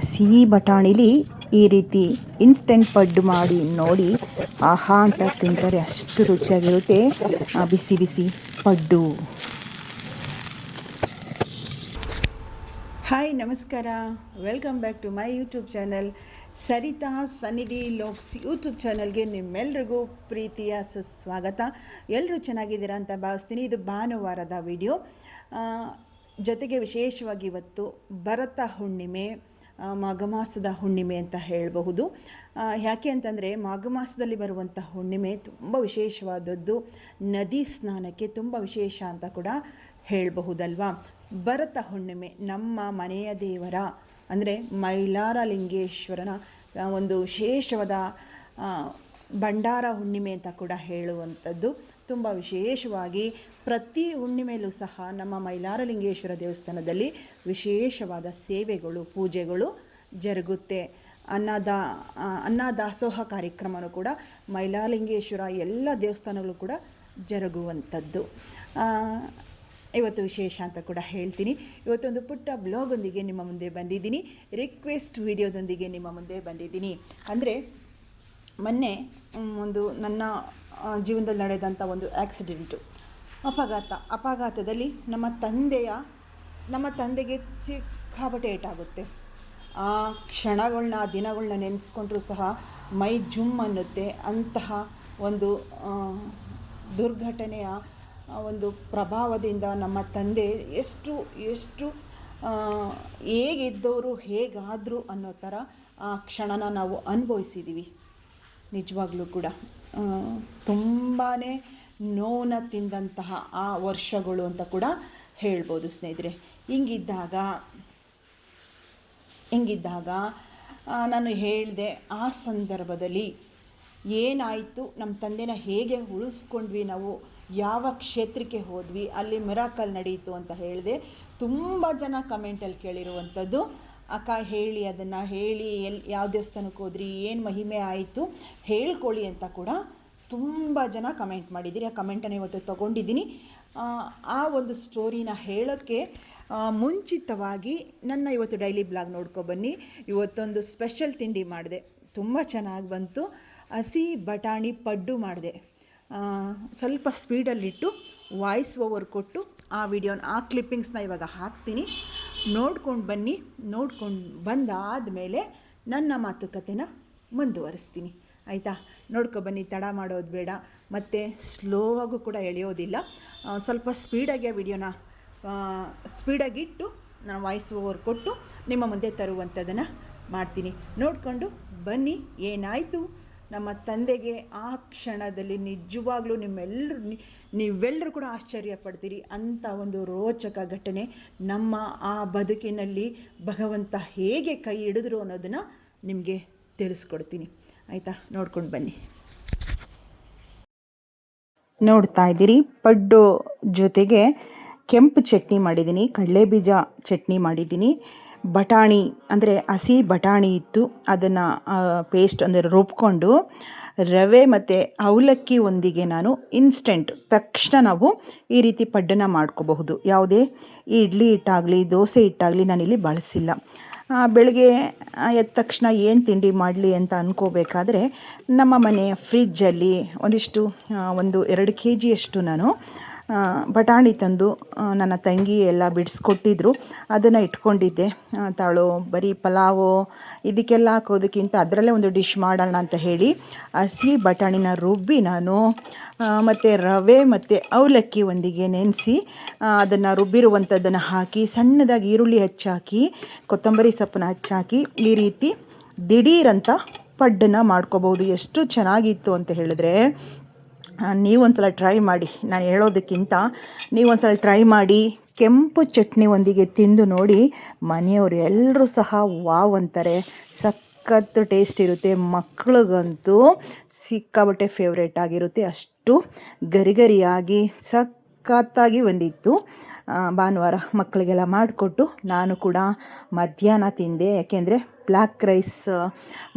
ಹಸಿ ಬಟಾಣಿಲಿ ಈ ರೀತಿ ಇನ್ಸ್ಟೆಂಟ್ ಪಡ್ಡು ಮಾಡಿ ನೋಡಿ, ಆಹಾ ಅಂತ ತಿಂತಾರೆ. ಅಷ್ಟು ರುಚಿಯಾಗಿರುತ್ತೆ. ಬಿಸಿ ಬಿಸಿ ಪಡ್ಡು. ಹಾಯ್ ನಮಸ್ಕಾರ. Welcome back to my YouTube channel Sarita Sannidhi vlogs YouTube ಚಾನಲ್ಗೆ ನಿಮ್ಮೆಲ್ರಿಗೂ ಪ್ರೀತಿಯ ಸುಸ್ವಾಗತ. ಎಲ್ಲರೂ ಚೆನ್ನಾಗಿದ್ದೀರಾ ಅಂತ ಭಾವಿಸ್ತೀನಿ. ಇದು ಭಾನುವಾರದ ವಿಡಿಯೋ ಜೊತೆಗೆ ವಿಶೇಷವಾಗಿ ಇವತ್ತು ಭರತ ಹುಣ್ಣಿಮೆ ಆ, ಮಾಘ ಮಾಸದ ಹುಣ್ಣಿಮೆ ಅಂತ ಹೇಳಬಹುದು. ಯಾಕೆ ಅಂತಂದರೆ ಮಾಘ ಮಾಸದಲ್ಲಿ ಬರುವಂಥ ಹುಣ್ಣಿಮೆ ತುಂಬ ವಿಶೇಷವಾದದ್ದು. ನದಿ ಸ್ನಾನಕ್ಕೆ ತುಂಬ ವಿಶೇಷ ಅಂತ ಕೂಡ ಹೇಳಬಹುದಲ್ವಾ? ಭರತ ಹುಣ್ಣಿಮೆ ನಮ್ಮ ಮನೆಯ ದೇವರ ಅಂದರೆ ಮೈಲಾರ ಲಿಂಗೇಶ್ವರನ ಒಂದು ವಿಶೇಷವಾದ ಭಂಡಾರ ಹುಣ್ಣಿಮೆ ಅಂತ ಕೂಡ ಹೇಳುವಂಥದ್ದು. ತುಂಬ ವಿಶೇಷವಾಗಿ ಪ್ರತಿ ಹುಣ್ಣಿಮೆಯಲ್ಲೂ ಸಹ ನಮ್ಮ ಮೈಲಾರಲಿಂಗೇಶ್ವರ ದೇವಸ್ಥಾನದಲ್ಲಿ ವಿಶೇಷವಾದ ಸೇವೆಗಳು, ಪೂಜೆಗಳು ಜರುಗುತ್ತೆ. ಅನ್ನದ ಅನ್ನ ಅನ್ನದಾಸೋಹ ಕಾರ್ಯಕ್ರಮವೂ ಕೂಡ ಮೈಲಾರಲಿಂಗೇಶ್ವರ ಎಲ್ಲ ದೇವಸ್ಥಾನಗಳು ಕೂಡ ಜರುಗುವಂಥದ್ದು. ಇವತ್ತು ವಿಶೇಷ ಅಂತ ಕೂಡ ಹೇಳ್ತೀನಿ. ಇವತ್ತೊಂದು ಪುಟ್ಟ ಬ್ಲಾಗೊಂದಿಗೆ ನಿಮ್ಮ ಮುಂದೆ ಬಂದಿದ್ದೀನಿ. ರಿಕ್ವೆಸ್ಟ್ ವಿಡಿಯೋದೊಂದಿಗೆ ನಿಮ್ಮ ಮುಂದೆ ಬಂದಿದ್ದೀನಿ. ಅಂದರೆ ಮೊನ್ನೆ ಒಂದು ನನ್ನ ಜೀವನದಲ್ಲಿ ನಡೆದಂಥ ಒಂದು ಆಕ್ಸಿಡೆಂಟು ಅಪಘಾತ. ಅಪಘಾತದಲ್ಲಿ ನಮ್ಮ ತಂದೆಯ, ನಮ್ಮ ತಂದೆಗೆ ಸಿಕ್ಕಾಪಟ್ಟೆ ಏಟಾಗುತ್ತೆ. ಆ ಕ್ಷಣಗಳನ್ನ ಆ ದಿನಗಳನ್ನ ನೆನೆಸ್ಕೊಂಡ್ರೂ ಸಹ ಮೈ ಜುಮ್ ಅನ್ನುತ್ತೆ. ಅಂತಹ ಒಂದು ದುರ್ಘಟನೆಯ ಒಂದು ಪ್ರಭಾವದಿಂದ ನಮ್ಮ ತಂದೆ ಎಷ್ಟು ಎಷ್ಟು ಹೇಗಿದ್ದವರು, ಹೇಗಾದರು ಅನ್ನೋ ಥರ ಆ ಕ್ಷಣನ ನಾವು ಅನುಭವಿಸಿದ್ದೀವಿ ನಿಜವಾಗ್ಲೂ ಕೂಡ. ತುಂಬಾ ನೋವನ್ನ ತಿಂದಂತಹ ಆ ವರ್ಷಗಳು ಅಂತ ಕೂಡ ಹೇಳ್ಬೋದು ಸ್ನೇಹಿತರೆ. ಹಿಂಗಿದ್ದಾಗ ಹಿಂಗಿದ್ದಾಗ ನಾನು ಹೇಳಿದೆ ಆ ಸಂದರ್ಭದಲ್ಲಿ ಏನಾಯಿತು? ನಮ್ಮ ತಂದೆನ ಹೇಗೆ ಉಳಿಸ್ಕೊಂಡ್ವಿ ನಾವು? ಯಾವ ಕ್ಷೇತ್ರಕ್ಕೆ ಹೋದ್ವಿ? ಅಲ್ಲಿ ಮಿರಾಕಲ್ ನಡೆಯಿತು ಅಂತ ಹೇಳಿದೆ. ತುಂಬ ಜನ ಕಮೆಂಟಲ್ಲಿ ಕೇಳಿರುವಂಥದ್ದು ಅಕ್ಕ ಹೇಳಿ ಅದನ್ನು ಹೇಳಿ ಎಲ್ಲಿ ಯಾವ ದೇವಸ್ಥಾನಕ್ಕೆ ಹೋದ್ರಿ ಏನು ಮಹಿಮೆ ಆಯಿತು ಹೇಳ್ಕೊಳ್ಳಿ ಅಂತ ಕೂಡ ತುಂಬ ಜನ ಕಮೆಂಟ್ ಮಾಡಿದ್ದೀರಿ. ಆ ಕಮೆಂಟನ್ನು ಇವತ್ತು ತೊಗೊಂಡಿದ್ದೀನಿ. ಆ, ಒಂದು ಸ್ಟೋರಿನ ಹೇಳೋಕ್ಕೆ ಮುಂಚಿತವಾಗಿ ನನ್ನ ಇವತ್ತು ಡೈಲಿ ಬ್ಲಾಗ್ ನೋಡ್ಕೊ ಬನ್ನಿ. ಇವತ್ತೊಂದು ಸ್ಪೆಷಲ್ ತಿಂಡಿ ಮಾಡಿದೆ. ತುಂಬ ಚೆನ್ನಾಗಿ ಬಂತು. ಹಸಿ ಬಟಾಣಿ ಪಡ್ಡು ಮಾಡಿದೆ. ಸ್ವಲ್ಪ ಸ್ಪೀಡಲ್ಲಿಟ್ಟು ವಾಯ್ಸ್ ಓವರ್ ಕೊಟ್ಟು ಆ ವಿಡಿಯೋನ ಆ ಕ್ಲಿಪ್ಪಿಂಗ್ಸ್ನ ಇವಾಗ ಹಾಕ್ತೀನಿ. ನೋಡ್ಕೊಂಡು ಬನ್ನಿ, ನೋಡ್ಕೊಂಡು ಬಂದಾದ ಮೇಲೆ ನನ್ನ ಮಾತುಕತೆನ ಮುಂದುವರಿಸ್ತೀನಿ. ಆಯಿತಾ? ನೋಡ್ಕೊ ಬನ್ನಿ, ತಡ ಮಾಡೋದು ಬೇಡ. ಮತ್ತು ಸ್ಲೋವಾಗೂ ಕೂಡ ಎಳೆಯೋದಿಲ್ಲ. ಸ್ವಲ್ಪ ಸ್ಪೀಡಾಗಿ ಆ ವಿಡಿಯೋನ ಸ್ಪೀಡಾಗಿಟ್ಟು ನಾನು ವಾಯ್ಸ್ ಓವರ್ ಕೊಟ್ಟು ನಿಮ್ಮ ಮುಂದೆ ತರುವಂಥದ್ದನ್ನು ಮಾಡ್ತೀನಿ. ನೋಡಿಕೊಂಡು ಬನ್ನಿ, ಏನಾಯಿತು? ನಮ್ಮ ತಂದೆಗೆ ಆ ಕ್ಷಣದಲ್ಲಿ ನಿಜವಾಗ್ಲೂ ನಿಮ್ಮೆಲ್ಲರೂ ನೀವೆಲ್ಲರೂ ಕೂಡ ಆಶ್ಚರ್ಯ ಪಡ್ತೀರಿ. ಅಂಥ ಒಂದು ರೋಚಕ ಘಟನೆ ನಮ್ಮ ಆ ಬದುಕಿನಲ್ಲಿ ಭಗವಂತ ಹೇಗೆ ಕೈ ಹಿಡಿದ್ರು ಅನ್ನೋದನ್ನು ನಿಮಗೆ ತಿಳಿಸ್ಕೊಡ್ತೀನಿ. ಆಯಿತಾ? ನೋಡ್ಕೊಂಡು ಬನ್ನಿ. ನೋಡ್ತಾ ಇದ್ದೀರಿ, ಪಡ್ಡು ಜೊತೆಗೆ ಕೆಂಪು ಚಟ್ನಿ ಮಾಡಿದ್ದೀನಿ ಕಡಲೆಬೀಜ ಚಟ್ನಿ ಮಾಡಿದ್ದೀನಿ. ಬಟಾಣಿ, ಅಂದರೆ ಹಸಿ ಬಟಾಣಿ ಇತ್ತು. ಅದನ್ನು ಪೇಸ್ಟ್ ಅಂದರೆ ರುಬ್ಕೊಂಡು ರವೆ ಮತ್ತು ಅವಲಕ್ಕಿ ಒಂದಿಗೆ ನಾನು ಇನ್ಸ್ಟೆಂಟ್ ತಕ್ಷಣ ನಾವು ಈ ರೀತಿ ಪಡ್ಡನ ಮಾಡ್ಕೋಬಹುದು. ಯಾವುದೇ ಇಡ್ಲಿ ಹಿಟ್ಟಾಗಲಿ ದೋಸೆ ಹಿಟ್ಟಾಗಲಿ ನಾನಿಲ್ಲಿ ಬಳಸಿಲ್ಲ. ಬೆಳಗ್ಗೆ ಎದ್ದ ತಕ್ಷಣ ಏನು ತಿಂಡಿ ಮಾಡಲಿ ಅಂತ ಅಂದ್ಕೋಬೇಕಾದ್ರೆ ನಮ್ಮ ಮನೆಯ ಫ್ರಿಜ್ಜಲ್ಲಿ ಒಂದಿಷ್ಟು ಒಂದು ಎರಡು ಕೆ ಜಿಯಷ್ಟು ನಾನು ಬಟಾಣಿ ತಂದು ನನ್ನ ತಂಗಿ ಎಲ್ಲ ಬಿಡಿಸ್ಕೊಟ್ಟಿದ್ರು. ಅದನ್ನು ಇಟ್ಕೊಂಡಿದ್ದೆ. ತಾಳು ಬರೀ ಪಲಾವು, ಇದಕ್ಕೆಲ್ಲ ಹಾಕೋದಕ್ಕಿಂತ ಅದರಲ್ಲೇ ಒಂದು ಡಿಶ್ ಮಾಡೋಣ ಅಂತ ಹೇಳಿ ಹಸಿ ಬಟಾಣಿನ ರುಬ್ಬಿ ನಾನು ಮತ್ತು ರವೆ ಮತ್ತು ಅವಲಕ್ಕಿ ಒಂದಿಗೆ ನೆನೆಸಿ ಅದನ್ನು ರುಬ್ಬಿರುವಂಥದ್ದನ್ನು ಹಾಕಿ, ಸಣ್ಣದಾಗಿ ಈರುಳ್ಳಿ ಹಚ್ಚಾಕಿ, ಕೊತ್ತಂಬರಿ ಸೊಪ್ಪನ್ನ ಹಚ್ಚಾಕಿ, ಈ ರೀತಿ ದಿಢೀರಂತ ಪಡ್ಡನ್ನು ಮಾಡ್ಕೋಬೋದು. ಎಷ್ಟು ಚೆನ್ನಾಗಿತ್ತು ಅಂತ ಹೇಳಿದ್ರೆ ನೀವೊಂದು ಸಲ ಟ್ರೈ ಮಾಡಿ. ನಾನು ಹೇಳೋದಕ್ಕಿಂತ ನೀವೊಂದು ಸಲ ಟ್ರೈ ಮಾಡಿ. ಕೆಂಪು ಚಟ್ನಿ ಒಂದಿಗೆ ತಿಂದು ನೋಡಿ ಮನೆಯವರು ಎಲ್ಲರೂ ಸಹ ವಾವ್ ಅಂತಾರೆ. ಸಖತ್ತು ಟೇಸ್ಟ್ ಇರುತ್ತೆ. ಮಕ್ಳಿಗಂತೂ ಸಿಕ್ಕಾಬಟ್ಟೆ ಫೇವ್ರೇಟ್ ಆಗಿರುತ್ತೆ. ಅಷ್ಟು ಗರಿಗರಿಯಾಗಿ ಸಖತ್ತಾಗಿ ಬಂದಿತ್ತು. ಭಾನುವಾರ ಮಕ್ಕಳಿಗೆಲ್ಲ ಮಾಡಿಕೊಟ್ಟು ನಾನು ಕೂಡ ಮಧ್ಯಾಹ್ನ ತಿಂದೆ. ಯಾಕೆಂದರೆ ಬ್ಲ್ಯಾಕ್ ರೈಸ್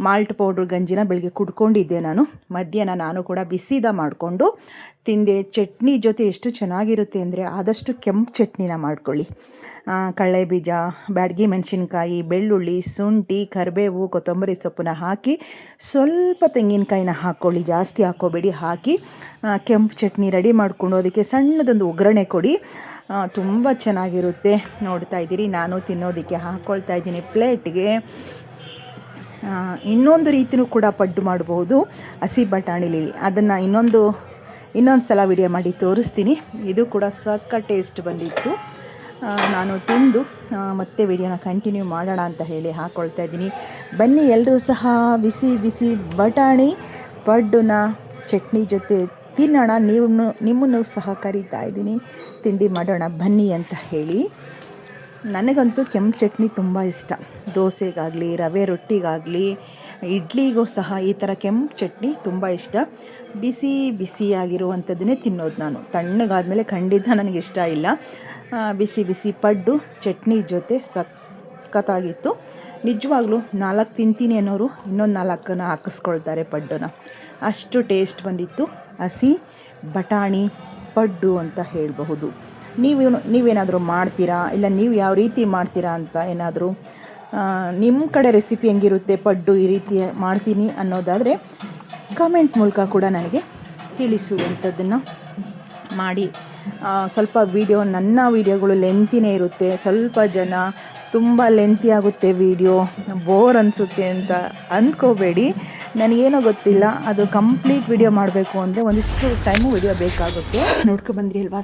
ಮಾಲ್ಟ್ ಪೌಡ್ರ್ ಗಂಜಿನ ಬೆಳಗ್ಗೆ ಕುಡ್ಕೊಂಡಿದ್ದೆ ನಾನು. ಮಧ್ಯಾಹ್ನ ನಾನು ಕೂಡ ಬಿಸಿದ ಮಾಡಿಕೊಂಡು ತಿಂದೆ. ಚಟ್ನಿ ಜೊತೆ ಎಷ್ಟು ಚೆನ್ನಾಗಿರುತ್ತೆ ಅಂದರೆ ಆದಷ್ಟು ಕೆಂಪು ಚಟ್ನಿನ ಮಾಡ್ಕೊಳ್ಳಿ. ಕಳ್ಳೆ ಬೀಜ, ಬ್ಯಾಡಗಿ ಮೆಣಸಿನ್ಕಾಯಿ, ಬೆಳ್ಳುಳ್ಳಿ, ಶುಂಠಿ, ಕರಿಬೇವು, ಕೊತ್ತಂಬರಿ ಸೊಪ್ಪನ್ನ ಹಾಕಿ ಸ್ವಲ್ಪ ತೆಂಗಿನಕಾಯಿನ ಹಾಕ್ಕೊಳ್ಳಿ. ಜಾಸ್ತಿ ಹಾಕೋಬೇಡಿ ಹಾಕಿ ಕೆಂಪು ಚಟ್ನಿ ರೆಡಿ ಮಾಡಿಕೊಂಡು ಅದಕ್ಕೆ ಸಣ್ಣದೊಂದು ಒಗ್ಗರಣೆ ಕೊಡಿ. ತುಂಬ ಚೆನ್ನಾಗಿರುತ್ತೆ. ನೋಡ್ತಾ ಇದ್ದೀರಿ, ನಾನು ತಿನ್ನೋದಕ್ಕೆ ಹಾಕ್ಕೊಳ್ತಾ ಇದ್ದೀನಿ. ಪ್ಲೇಟ್ಗೆ ಇನ್ನೊಂದು ರೀತಿಯೂ ಕೂಡ ಪಡ್ಡು ಮಾಡಬಹುದು ಹಸಿ ಬಟಾಣಿಲಿ ಅದನ್ನು ಇನ್ನೊಂದು ಇನ್ನೊಂದು ಸಲ ವಿಡಿಯೋ ಮಾಡಿ ತೋರಿಸ್ತೀನಿ. ಇದು ಕೂಡ ಸಕ್ಕ ಟೇಸ್ಟ್ ಬಂದಿತ್ತು. ನಾನು ತಿಂದು ಮತ್ತೆ ವಿಡಿಯೋನ ಕಂಟಿನ್ಯೂ ಮಾಡೋಣ ಅಂತ ಹೇಳಿ ಹಾಕ್ಕೊಳ್ತಾ ಇದ್ದೀನಿ. ಬನ್ನಿ ಎಲ್ಲರೂ ಸಹ ಬಿಸಿ ಬಿಸಿ ಬಟಾಣಿ ಪಡ್ಡುನ ಚಟ್ನಿ ಜೊತೆ ತಿನ್ನೋಣ. ನೀವು, ನಿಮ್ಮನ್ನು ಸಹ ಕರೀತಾ ಇದ್ದೀನಿ. ತಿಂಡಿ ಮಾಡೋಣ ಬನ್ನಿ ಅಂತ ಹೇಳಿ. ನನಗಂತೂ ಕೆಂಪು ಚಟ್ನಿ ತುಂಬ ಇಷ್ಟ. ದೋಸೆಗಾಗಲಿ, ರವೆ ರೊಟ್ಟಿಗಾಗಲಿ, ಇಡ್ಲಿಗೂ ಸಹ ಈ ಥರ ಕೆಂಪು ಚಟ್ನಿ ತುಂಬ ಇಷ್ಟ. ಬಿಸಿ ಬಿಸಿಯಾಗಿರುವಂಥದ್ದನ್ನೇ ತಿನ್ನೋದು ನಾನು. ತಣ್ಣಗಾದಮೇಲೆ ಖಂಡಿತ ನನಗೆ ಇಷ್ಟ ಇಲ್ಲ. ಬಿಸಿ ಬಿಸಿ ಪಡ್ಡು, ಚಟ್ನಿ ಜೊತೆ ಸಖತ್ತಾಗಿತ್ತು. ನಿಜವಾಗ್ಲೂ ನಾಲ್ಕು ತಿಂತೀನಿ ಅನ್ನೋರು ಇನ್ನೊಂದು ನಾಲ್ಕನ್ನು ಹಾಕಿಸ್ಕೊಳ್ತಾರೆ ಪಡ್ಡುನ ಅಷ್ಟು ಟೇಸ್ಟ್ ಬಂದಿತ್ತು. ಹಸಿ ಬಟಾಣಿ ಪಡ್ಡು ಅಂತ ಹೇಳಬಹುದು. ನೀವು ನೀವೇನಾದರೂ ಮಾಡ್ತೀರಾ? ಇಲ್ಲ ನೀವು ಯಾವ ರೀತಿ ಮಾಡ್ತೀರಾ ಅಂತ ಏನಾದರೂ ನಿಮ್ಮ ಕಡೆ ರೆಸಿಪಿ ಹೆಂಗಿರುತ್ತೆ? ಪಡ್ಡು ಈ ರೀತಿ ಮಾಡ್ತೀನಿ ಅನ್ನೋದಾದರೆ ಕಮೆಂಟ್ ಮೂಲಕ ಕೂಡ ನನಗೆ ತಿಳಿಸುವಂಥದ್ದನ್ನು ಮಾಡಿ. ಸ್ವಲ್ಪ ವೀಡಿಯೋ ನನ್ನ ವೀಡಿಯೋಗಳು ಲೆಂತಿನೇ ಇರುತ್ತೆ. ಸ್ವಲ್ಪ ಜನ ತುಂಬ ಲೆಂತಿ ಆಗುತ್ತೆ ವೀಡಿಯೋ ಬೋರ್ ಅನಿಸುತ್ತೆ ಅಂತ ಅಂದ್ಕೋಬೇಡಿ. ನನಗೇನೋ ಗೊತ್ತಿಲ್ಲ. ಅದು ಕಂಪ್ಲೀಟ್ ವಿಡಿಯೋ ಮಾಡಬೇಕು ಅಂದರೆ ಒಂದಿಷ್ಟು ಟೈಮು ವೀಡಿಯೋ ಬೇಕಾಗುತ್ತೆ ನೋಡ್ಕೊ ಅಲ್ವಾ? ಅಲ್ವಾ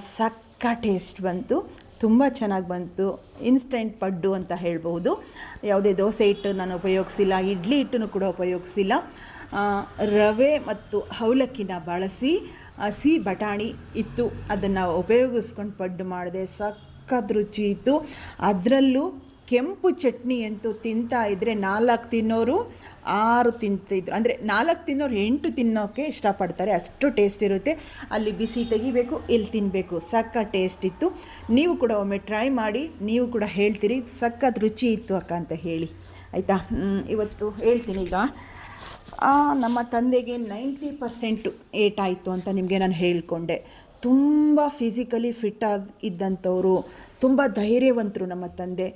ಸಕ್ಕ ಟೇಸ್ಟ್ ಬಂತು, ತುಂಬ ಚೆನ್ನಾಗಿ ಬಂತು. ಇನ್ಸ್ಟೆಂಟ್ ಪಡ್ಡು ಅಂತ ಹೇಳ್ಬೋದು ಯಾವುದೇ ದೋಸೆ ಹಿಟ್ಟು ನಾನು ಉಪಯೋಗಿಸಿಲ್ಲ, ಇಡ್ಲಿ ಹಿಟ್ಟನ್ನು ಕೂಡ ಉಪಯೋಗಿಸಿಲ್ಲ. ರವೆ ಮತ್ತು ಅವಲಕ್ಕಿನ ಬಳಸಿ ಹಸಿ ಬಟಾಣಿ ಇತ್ತು, ಅದನ್ನು ಉಪಯೋಗಿಸ್ಕೊಂಡು ಪಡ್ಡು ಮಾಡಿದೆ. ಸಖತ್ ರುಚಿ ಇತ್ತು. ಅದರಲ್ಲೂ ಕೆಂಪು ಚಟ್ನಿ ಅಂತೂ ತಿಂತಾ ಇದ್ದರೆ ನಾಲ್ಕು ತಿನ್ನೋರು ಆರು ತಿಂತಿದ್ರು. ಅಂದರೆ ನಾಲ್ಕು ತಿನ್ನೋರು ಎಂಟು ತಿನ್ನೋಕ್ಕೆ ಇಷ್ಟಪಡ್ತಾರೆ. ಅಷ್ಟು ಟೇಸ್ಟ್ ಇರುತ್ತೆ. ಅಲ್ಲಿ ಬಿಸಿ ತೆಗಿಬೇಕು, ಇಲ್ಲಿ ತಿನ್ನಬೇಕು ಸಕ್ಕ ಟೇಸ್ಟ್ ಇತ್ತು. ನೀವು ಕೂಡ ಒಮ್ಮೆ ಟ್ರೈ ಮಾಡಿ, ನೀವು ಕೂಡ ಹೇಳ್ತೀರಿ. ಸಖತ್ ರುಚಿ ಇತ್ತು ಅಕ್ಕ ಅಂತ ಹೇಳಿ. ಆಯಿತಾ? ಇವತ್ತು ಹೇಳ್ತೀನಿ ಈಗ. ನಮ್ಮ ತಂದೆಗೆ ನೈಂಟಿ ಪರ್ಸೆಂಟು ಏಟಾಯಿತು ಅಂತ ನಿಮಗೆ ನಾನು ಹೇಳಿಕೊಂಡೆ. ತುಂಬ ಫಿಸಿಕಲಿ ಫಿಟ್ ಇದ್ದಂಥವ್ರು, ತುಂಬ ಧೈರ್ಯವಂತರು ನಮ್ಮ ತಂದೆ.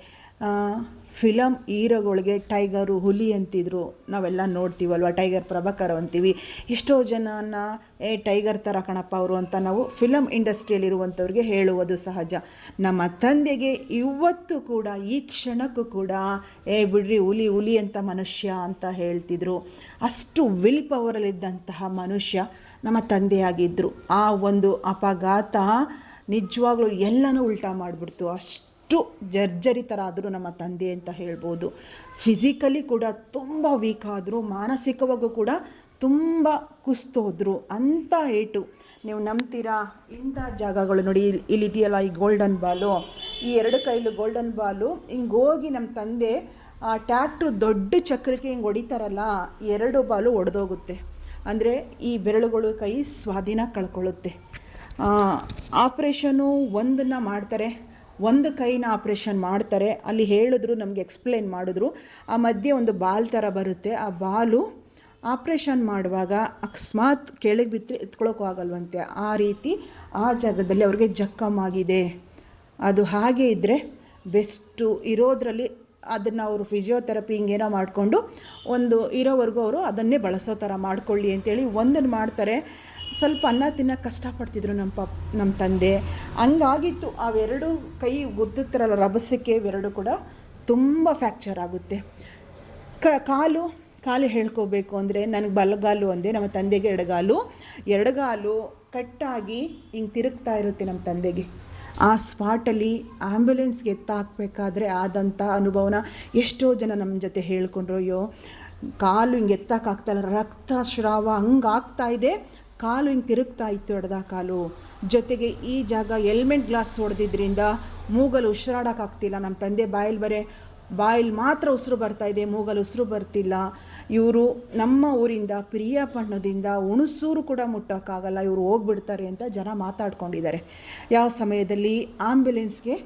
ಫಿಲಮ್ ಹೀರೋಗಳಿಗೆ ಟೈಗರು, ಹುಲಿ ಅಂತಿದ್ರು. ನಾವೆಲ್ಲ ನೋಡ್ತೀವಲ್ವ? ಟೈಗರ್ ಪ್ರಭಾಕರ್ ಅಂತೀವಿ. ಎಷ್ಟೋ ಜನನ, ಏ, ಟೈಗರ್ ಥರ ಕಣಪ್ಪ ಅವರು ಅಂತ ನಾವು ಫಿಲಮ್ ಇಂಡಸ್ಟ್ರಿಯಲ್ಲಿರುವಂಥವ್ರಿಗೆ ಹೇಳುವುದು ಸಹಜ. ನಮ್ಮ ತಂದೆಗೆ ಇವತ್ತು ಕೂಡ, ಈ ಕ್ಷಣಕ್ಕೂ ಕೂಡ, ಏ, ಬಿಡ್ರಿ, ಹುಲಿ ಹುಲಿ ಅಂತ ಮನುಷ್ಯ ಅಂತ ಹೇಳ್ತಿದ್ರು. ಅಷ್ಟು ವಿಲ್ ಪವರಲ್ಲಿದ್ದಂತಹ ಮನುಷ್ಯ ನಮ್ಮ ತಂದೆಯಾಗಿದ್ದರು ಆ ಒಂದು ಅಪಘಾತ ನಿಜವಾಗ್ಲೂ ಎಲ್ಲನೂ ಉಲ್ಟಾ ಮಾಡಿಬಿಡ್ತು. ಅಷ್ಟು ಜರ್ಜರಿತರಾದರು ನಮ್ಮ ತಂದೆ ಅಂತ ಹೇಳ್ಬೋದು. ಫಿಸಿಕಲಿ ಕೂಡ ತುಂಬ ವೀಕ್ ಆದರು, ಮಾನಸಿಕವಾಗೂ ಕೂಡ ತುಂಬ ಕುಸ್ತೋದ್ರು ಅಂತ ಏಟು ನೀವು ನಂಬ್ತೀರಾ? ಇಂಥ ಜಾಗಗಳು ನೋಡಿ ಇಲ್ಲಿ ಇಲ್ಲಿದೆಯಲ್ಲ ಈ ಗೋಲ್ಡನ್ ಬಾಲು ಈ ಎರಡು ಕೈಲು ಗೋಲ್ಡನ್ ಬಾಲು ಹಿಂಗೆ ಹೋಗಿ ನಮ್ಮ ತಂದೆ ಟ್ಯಾಕ್ಟ್ರು ದೊಡ್ಡ ಚಕ್ರಕ್ಕೆ ಹಿಂಗೆ ಹೊಡಿತಾರಲ್ಲ, ಎರಡು ಬಾಲು ಒಡೆದೋಗುತ್ತೆ. ಅಂದರೆ ಈ ಬೆರಳುಗಳು ಕೈ ಸ್ವಾಧೀನ ಕಳ್ಕೊಳ್ಳುತ್ತೆ. ಆಪ್ರೇಷನು ಒಂದನ್ನು ಮಾಡ್ತಾರೆ. ಒಂದು ಕೈನ ಆಪ್ರೇಷನ್ ಮಾಡ್ತಾರೆ, ಅಲ್ಲಿ ಹೇಳಿದ್ರು, ನಮಗೆ ಎಕ್ಸ್ಪ್ಲೇನ್ ಮಾಡಿದ್ರು. ಆ ಮಧ್ಯೆ ಒಂದು ಬಾಲ್ ಥರ ಬರುತ್ತೆ. ಆ ಬಾಲು ಆಪ್ರೇಷನ್ ಮಾಡುವಾಗ ಅಕಸ್ಮಾತ್ ಕೆಳಗೆ ಬಿತ್ತರೆ ಎತ್ಕೊಳ್ಳೋಕ್ಕೂ ಆಗಲ್ವಂತೆ. ಆ ರೀತಿ ಆ ಜಾಗದಲ್ಲಿ ಅವ್ರಿಗೆ ಜಕ್ಕಮ್ಮಾಗಿದೆ ಅದು ಹಾಗೆ ಇದ್ದರೆ ಬೆಸ್ಟು ಇರೋದರಲ್ಲಿ ಅದನ್ನು ಅವರು ಫಿಸಿಯೋಥೆರಪಿ ಹಿಂಗೇನೋ ಮಾಡಿಕೊಂಡು ಒಂದು ಇರೋವರೆಗೂ ಅವರು ಅದನ್ನೇ ಬಳಸೋ ಥರ ಮಾಡ್ಕೊಳ್ಳಿ ಅಂತೇಳಿ ಒಂದನ್ನು ಮಾಡ್ತಾರೆ. ಸ್ವಲ್ಪ ಅನ್ನ ತಿನ್ನೋಕೆ ಕಷ್ಟಪಡ್ತಿದ್ರು ನಮ್ಮ ಪಾಪ, ನಮ್ಮ ತಂದೆ. ಹಂಗಾಗಿತ್ತು ಅವೆರಡು ಕೈ ಗುದ್ದುತ್ತಿರಲ್ಲ ರಭಸಕ್ಕೆ ಇವೆರಡು ಕೂಡ ತುಂಬ ಫ್ಯಾಕ್ಚರ್ ಆಗುತ್ತೆ. ಕ, ಕಾಲು ಕಾಲು ಹೇಳ್ಕೋಬೇಕು ಅಂದರೆ ನನಗೆ ಬಲಗಾಲು ಅಂದೆ, ನಮ್ಮ ತಂದೆಗೆ ಎಡಗಾಲು. ಎಡಗಾಲು ಕಟ್ಟಾಗಿ ಹಿಂಗೆ ತಿರುಗ್ತಾ ಇರುತ್ತೆ ನಮ್ಮ ತಂದೆಗೆ. ಆ ಸ್ಪಾಟಲ್ಲಿ ಆ್ಯಂಬುಲೆನ್ಸ್ಗೆ ಎತ್ತಾಕಬೇಕಾದ್ರೆ ಆದಂಥ ಅನುಭವನ ಎಷ್ಟೋ ಜನ ನಮ್ಮ ಜೊತೆ ಹೇಳ್ಕೊಂಡ್ರು, ಅಯ್ಯೋ, ಕಾಲು ಹಿಂಗೆ ಎತ್ತಕ್ಕಾಗ್ತಾಯಿಲ್ಲ ರಕ್ತ ಶ್ರಾವ ಹಂಗಾಗ್ತಾ ಇದೆ. ಕಾಲು ಹಿಂಗೆ ತಿರುಗ್ತಾ ಇತ್ತು ಎಡದ ಕಾಲು. ಜೊತೆಗೆ ಈ ಜಾಗ ಎಲ್ಮೆಂಟ್ ಗ್ಲಾಸ್ ಹೊಡೆದಿದ್ದರಿಂದ ಮೂಗಲು ಉಸಿರಾಡೋಕ್ಕಾಗ್ತಿಲ್ಲ ನಮ್ಮ ತಂದೆ ಬಾಯಲ್ಲಿ ಬರೇ ಬಾಯಲ್ಲಿ ಮಾತ್ರ ಉಸಿರು ಬರ್ತಾ ಇದೆ, ಮೂಗಲು ಉಸಿರು ಬರ್ತಿಲ್ಲ. ಇವರು ನಮ್ಮ ಊರಿಂದ ಪ್ರಿಯಪಣ್ಣದಿಂದ ಹುಣಸೂರು ಕೂಡ ಮುಟ್ಟೋಕ್ಕಾಗಲ್ಲ ಇವರು ಹೋಗ್ಬಿಡ್ತಾರೆ ಅಂತ ಜನ ಮಾತಾಡ್ಕೊಂಡಿದ್ದಾರೆ. ಯಾವ ಸಮಯದಲ್ಲಿ ಆಂಬ್ಯುಲೆನ್ಸ್ಗೆ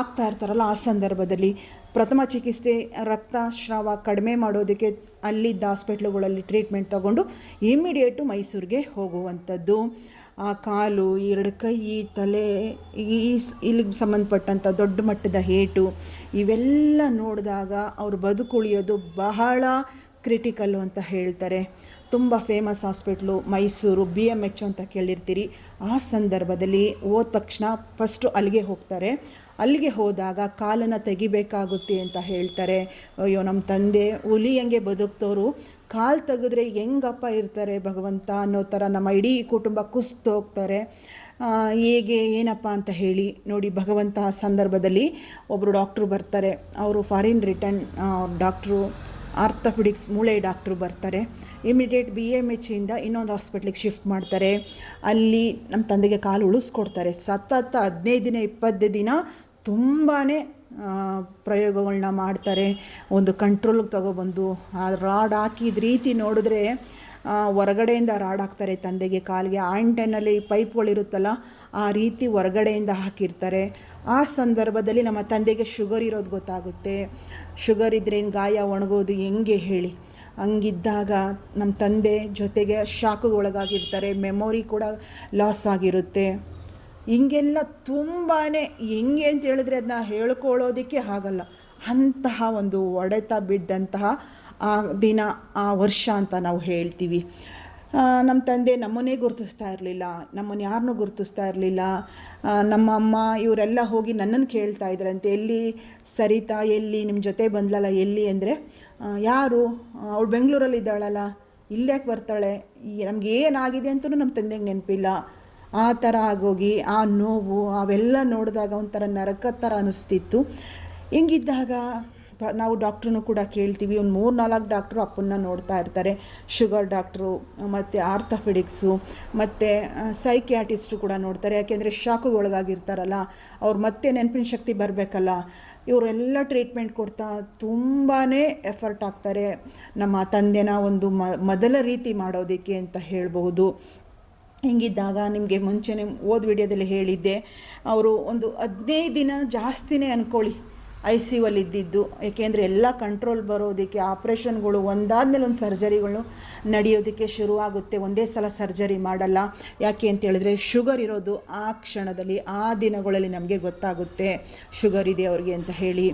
ಆಗ್ತಾ ಇರ್ತಾರಲ್ಲ ಆ ಸಂದರ್ಭದಲ್ಲಿ. ಪ್ರಥಮ ಚಿಕಿತ್ಸೆ ರಕ್ತಸ್ರಾವ ಕಡಿಮೆ ಮಾಡೋದಕ್ಕೆ ಅಲ್ಲಿದ್ದ ಹಾಸ್ಪಿಟ್ಲುಗಳಲ್ಲಿ ಟ್ರೀಟ್ಮೆಂಟ್ ತಗೊಂಡು ಇಮ್ಮಿಡಿಯೇಟು ಮೈಸೂರಿಗೆ ಹೋಗುವಂಥದ್ದು. ಆ ಕಾಲು, ಎರಡು ಕೈ, ತಲೆ, ಈ ಇಲ್ಲಿಗೆ ಸಂಬಂಧಪಟ್ಟಂಥ ದೊಡ್ಡ ಮಟ್ಟದ ಏಟು ಇವೆಲ್ಲ ನೋಡಿದಾಗ ಅವ್ರು ಬದುಕುಳಿಯೋದು ಬಹಳ ಕ್ರಿಟಿಕಲ್ಲು ಅಂತ ಹೇಳ್ತಾರೆ. ತುಂಬ famous hospital Mysuru B M H ಅಂತ ಕೇಳಿರ್ತೀರಿ. ಆ ಸಂದರ್ಭದಲ್ಲಿ ಹೋದ ತಕ್ಷಣ ಫಸ್ಟು ಅಲ್ಲಿಗೆ ಹೋಗ್ತಾರೆ. ಅಲ್ಲಿಗೆ ಹೋದಾಗ ಕಾಲನ್ನು ತೆಗಿಬೇಕಾಗುತ್ತೆ ಅಂತ ಹೇಳ್ತಾರೆ. ಅಯ್ಯೋ ನಮ್ಮ ತಂದೆ ಹುಲಿ ಹೆಂಗೆ ಬದುಕ್ತವ್ರು. ಕಾಲು ತೆಗೆದ್ರೆ ಹೆಂಗಪ್ಪ ಇರ್ತಾರೆ ಭಗವಂತ ಅನ್ನೋ ಥರ ನಮ್ಮ ಇಡೀ ಕುಟುಂಬ ಕುಸ್ತು ಹೋಗ್ತಾರೆ. ಆ, ಹೇಗೆ ಏನಪ್ಪ ಅಂತ ಹೇಳಿ ನೋಡಿ ಭಗವಂತ ಸಂದರ್ಭದಲ್ಲಿ ಒಬ್ಬರು ಡಾಕ್ಟ್ರು ಬರ್ತಾರೆ. ಅವರು ಫಾರಿನ್ ರಿಟರ್ನ್ ಡಾಕ್ಟ್ರು ಆರ್ಥೋಪಿಡಿಕ್ಸ್ ಮೂಳೆ ಡಾಕ್ಟ್ರು ಬರ್ತಾರೆ. ಇಮಿಡಿಯೇಟ್ ಬಿ ಎಂ ಎಚ್ಚಿಂದ ಇನ್ನೊಂದು ಹಾಸ್ಪಿಟ್ಲಿಗೆ ಶಿಫ್ಟ್ ಮಾಡ್ತಾರೆ. ಅಲ್ಲಿ ನಮ್ಮ ತಂದೆಗೆ ಕಾಲು ಉಳಿಸ್ಕೊಡ್ತಾರೆ. ಸತತ ಹದಿನೈದು ದಿನ ಇಪ್ಪತ್ತು ದಿನ ತುಂಬಾ ಪ್ರಯೋಗಗಳನ್ನ ಮಾಡ್ತಾರೆ. ಒಂದು ಕಂಟ್ರೋಲ್ಗೆ ತಗೊಬಂದು ಆ ರಾಡ್ ಹಾಕಿದ ರೀತಿ ನೋಡಿದ್ರೆ ಹೊರಗಡೆಯಿಂದ ರಾಡ್ ಹಾಕ್ತಾರೆ ತಂದೆಗೆ ಕಾಲಿಗೆ. ಆಂಟೆನಲ್ಲಿ ಪೈಪ್ಗಳಿರುತ್ತಲ್ಲ, ಆ ರೀತಿ ಹೊರಗಡೆಯಿಂದ ಹಾಕಿರ್ತಾರೆ. ಆ ಸಂದರ್ಭದಲ್ಲಿ ನಮ್ಮ ತಂದೆಗೆ ಶುಗರ್ ಇರೋದು ಗೊತ್ತಾಗುತ್ತೆ. ಶುಗರ್ ಇದ್ರೇನು ಗಾಯ ಒಣಗೋದು ಹೆಂಗೆ ಹೇಳಿ. ಹಂಗಿದ್ದಾಗ ನಮ್ಮ ತಂದೆ ಜೊತೆಗೆ ಶಾಕ್ಗೆ ಒಳಗಾಗಿರ್ತಾರೆ ಮೆಮೊರಿ ಕೂಡ ಲಾಸ್ ಆಗಿರುತ್ತೆ. ಹಿಂಗೆಲ್ಲ ತುಂಬಾ ಹೆಂಗೆ ಅಂತ ಹೇಳಿದ್ರೆ ಅದನ್ನ ಹೇಳ್ಕೊಳ್ಳೋದಕ್ಕೆ ಆಗಲ್ಲ. ಅಂತಹ ಒಂದು ಒಡೆತ ಬಿದ್ದಂತಹ ಆ ದಿನ, ಆ ವರ್ಷ ಅಂತ ನಾವು ಹೇಳ್ತೀವಿ. ನಮ್ಮ ತಂದೆ ನಮ್ಮನ್ನೇ ಗುರುತಿಸ್ತಾ ಇರಲಿಲ್ಲ, ನಮ್ಮನ್ನು ಯಾರನ್ನೂ ಗುರುತಿಸ್ತಾ ಇರಲಿಲ್ಲ. ನಮ್ಮ ಅಮ್ಮ ಇವರೆಲ್ಲ ಹೋಗಿ ನನ್ನನ್ನು ಕೇಳ್ತಾ ಇದ್ರಂತೆ, ಎಲ್ಲಿ ಸರಿತಾ, ಎಲ್ಲಿ ನಿಮ್ಮ ಜೊತೆ ಬಂದ್ಲಲ್ಲ, ಎಲ್ಲಿ ಅಂದರೆ ಯಾರು? ಅವಳು ಬೆಂಗಳೂರಲ್ಲಿ ಇದ್ದಾಳಲ್ಲ ಇಲ್ಲ್ಯಾಕೆ ಬರ್ತಾಳೆ? ನಮ್ಗೆ ಏನಾಗಿದೆ ಅಂತಲೂ ನಮ್ಮ ತಂದೆಗೆ ನೆನಪಿಲ್ಲ. ಆ ಥರ ಆಗೋಗಿ, ಆ ನೋವು, ಅವೆಲ್ಲ ನೋಡಿದಾಗ ಒಂಥರ ನರಕ ಥರ ಅನ್ನಿಸ್ತಿತ್ತು ಹಿಂಗಿದ್ದಾಗ ನಾವು ಡಾಕ್ಟ್ರನ್ನು ಕೂಡ ಕೇಳ್ತೀವಿ. ಒಂದು ಮೂರು ನಾಲ್ಕು ಡಾಕ್ಟ್ರು ಅಪ್ಪನ್ನ ನೋಡ್ತಾ ಇರ್ತಾರೆ. ಶುಗರ್ ಡಾಕ್ಟ್ರು, ಮತ್ತು ಆರ್ಥೋಫಿಡಿಕ್ಸು ಮತ್ತು ಸೈಕ್ಯಾಟಿಸ್ಟು ಕೂಡ ನೋಡ್ತಾರೆ. ಯಾಕೆಂದರೆ ಶಾಕಿಗೆ ಒಳಗಾಗಿರ್ತಾರಲ್ಲ ಅವ್ರು ಮತ್ತೆ ನೆನಪಿನ ಶಕ್ತಿ ಬರಬೇಕಲ್ಲ. ಇವರೆಲ್ಲ ಟ್ರೀಟ್ಮೆಂಟ್ ಕೊಡ್ತಾ ತುಂಬಾ ಎಫರ್ಟ್ ಆಗ್ತಾರೆ ನಮ್ಮ ತಂದೆನ ಒಂದು ಮೊದಲ ರೀತಿ ಮಾಡೋದಕ್ಕೆ ಅಂತ ಹೇಳಬಹುದು. ಹಿಂಗಿದ್ದಾಗ ನಿಮಗೆ ಮುಂಚೆನೇ ಓದ್ ವಿಡಿಯೋದಲ್ಲಿ ಹೇಳಿದ್ದೆ. ಅವರು ಒಂದು ಹದಿನೈದು ದಿನ ಜಾಸ್ತಿನೇ ಅಂದ್ಕೊಳ್ಳಿ ಐ ಸಿ ಯುವಲ್ಲಿ ಇದ್ದಿದ್ದು. ಏಕೆಂದರೆ ಎಲ್ಲ ಕಂಟ್ರೋಲ್ ಬರೋದಕ್ಕೆ ಆಪ್ರೇಷನ್ಗಳು ಒಂದಾದ್ಮೇಲೆ ಒಂದು ಸರ್ಜರಿಗಳು ನಡೆಯೋದಕ್ಕೆ ಶುರುವಾಗುತ್ತೆ. ಒಂದೇ ಸಲ ಸರ್ಜರಿ ಮಾಡಲ್ಲ. ಯಾಕೆ ಅಂತ ಹೇಳಿದ್ರೆ ಶುಗರ್ ಇರೋದು ಆ ಕ್ಷಣದಲ್ಲಿ, ಆ ದಿನಗಳಲ್ಲಿ ನಮಗೆ ಗೊತ್ತಾಗುತ್ತೆ. ಶುಗರ್ ಇದೆ ಅವ್ರಿಗೆ ಅಂತ ಹೇಳಿ.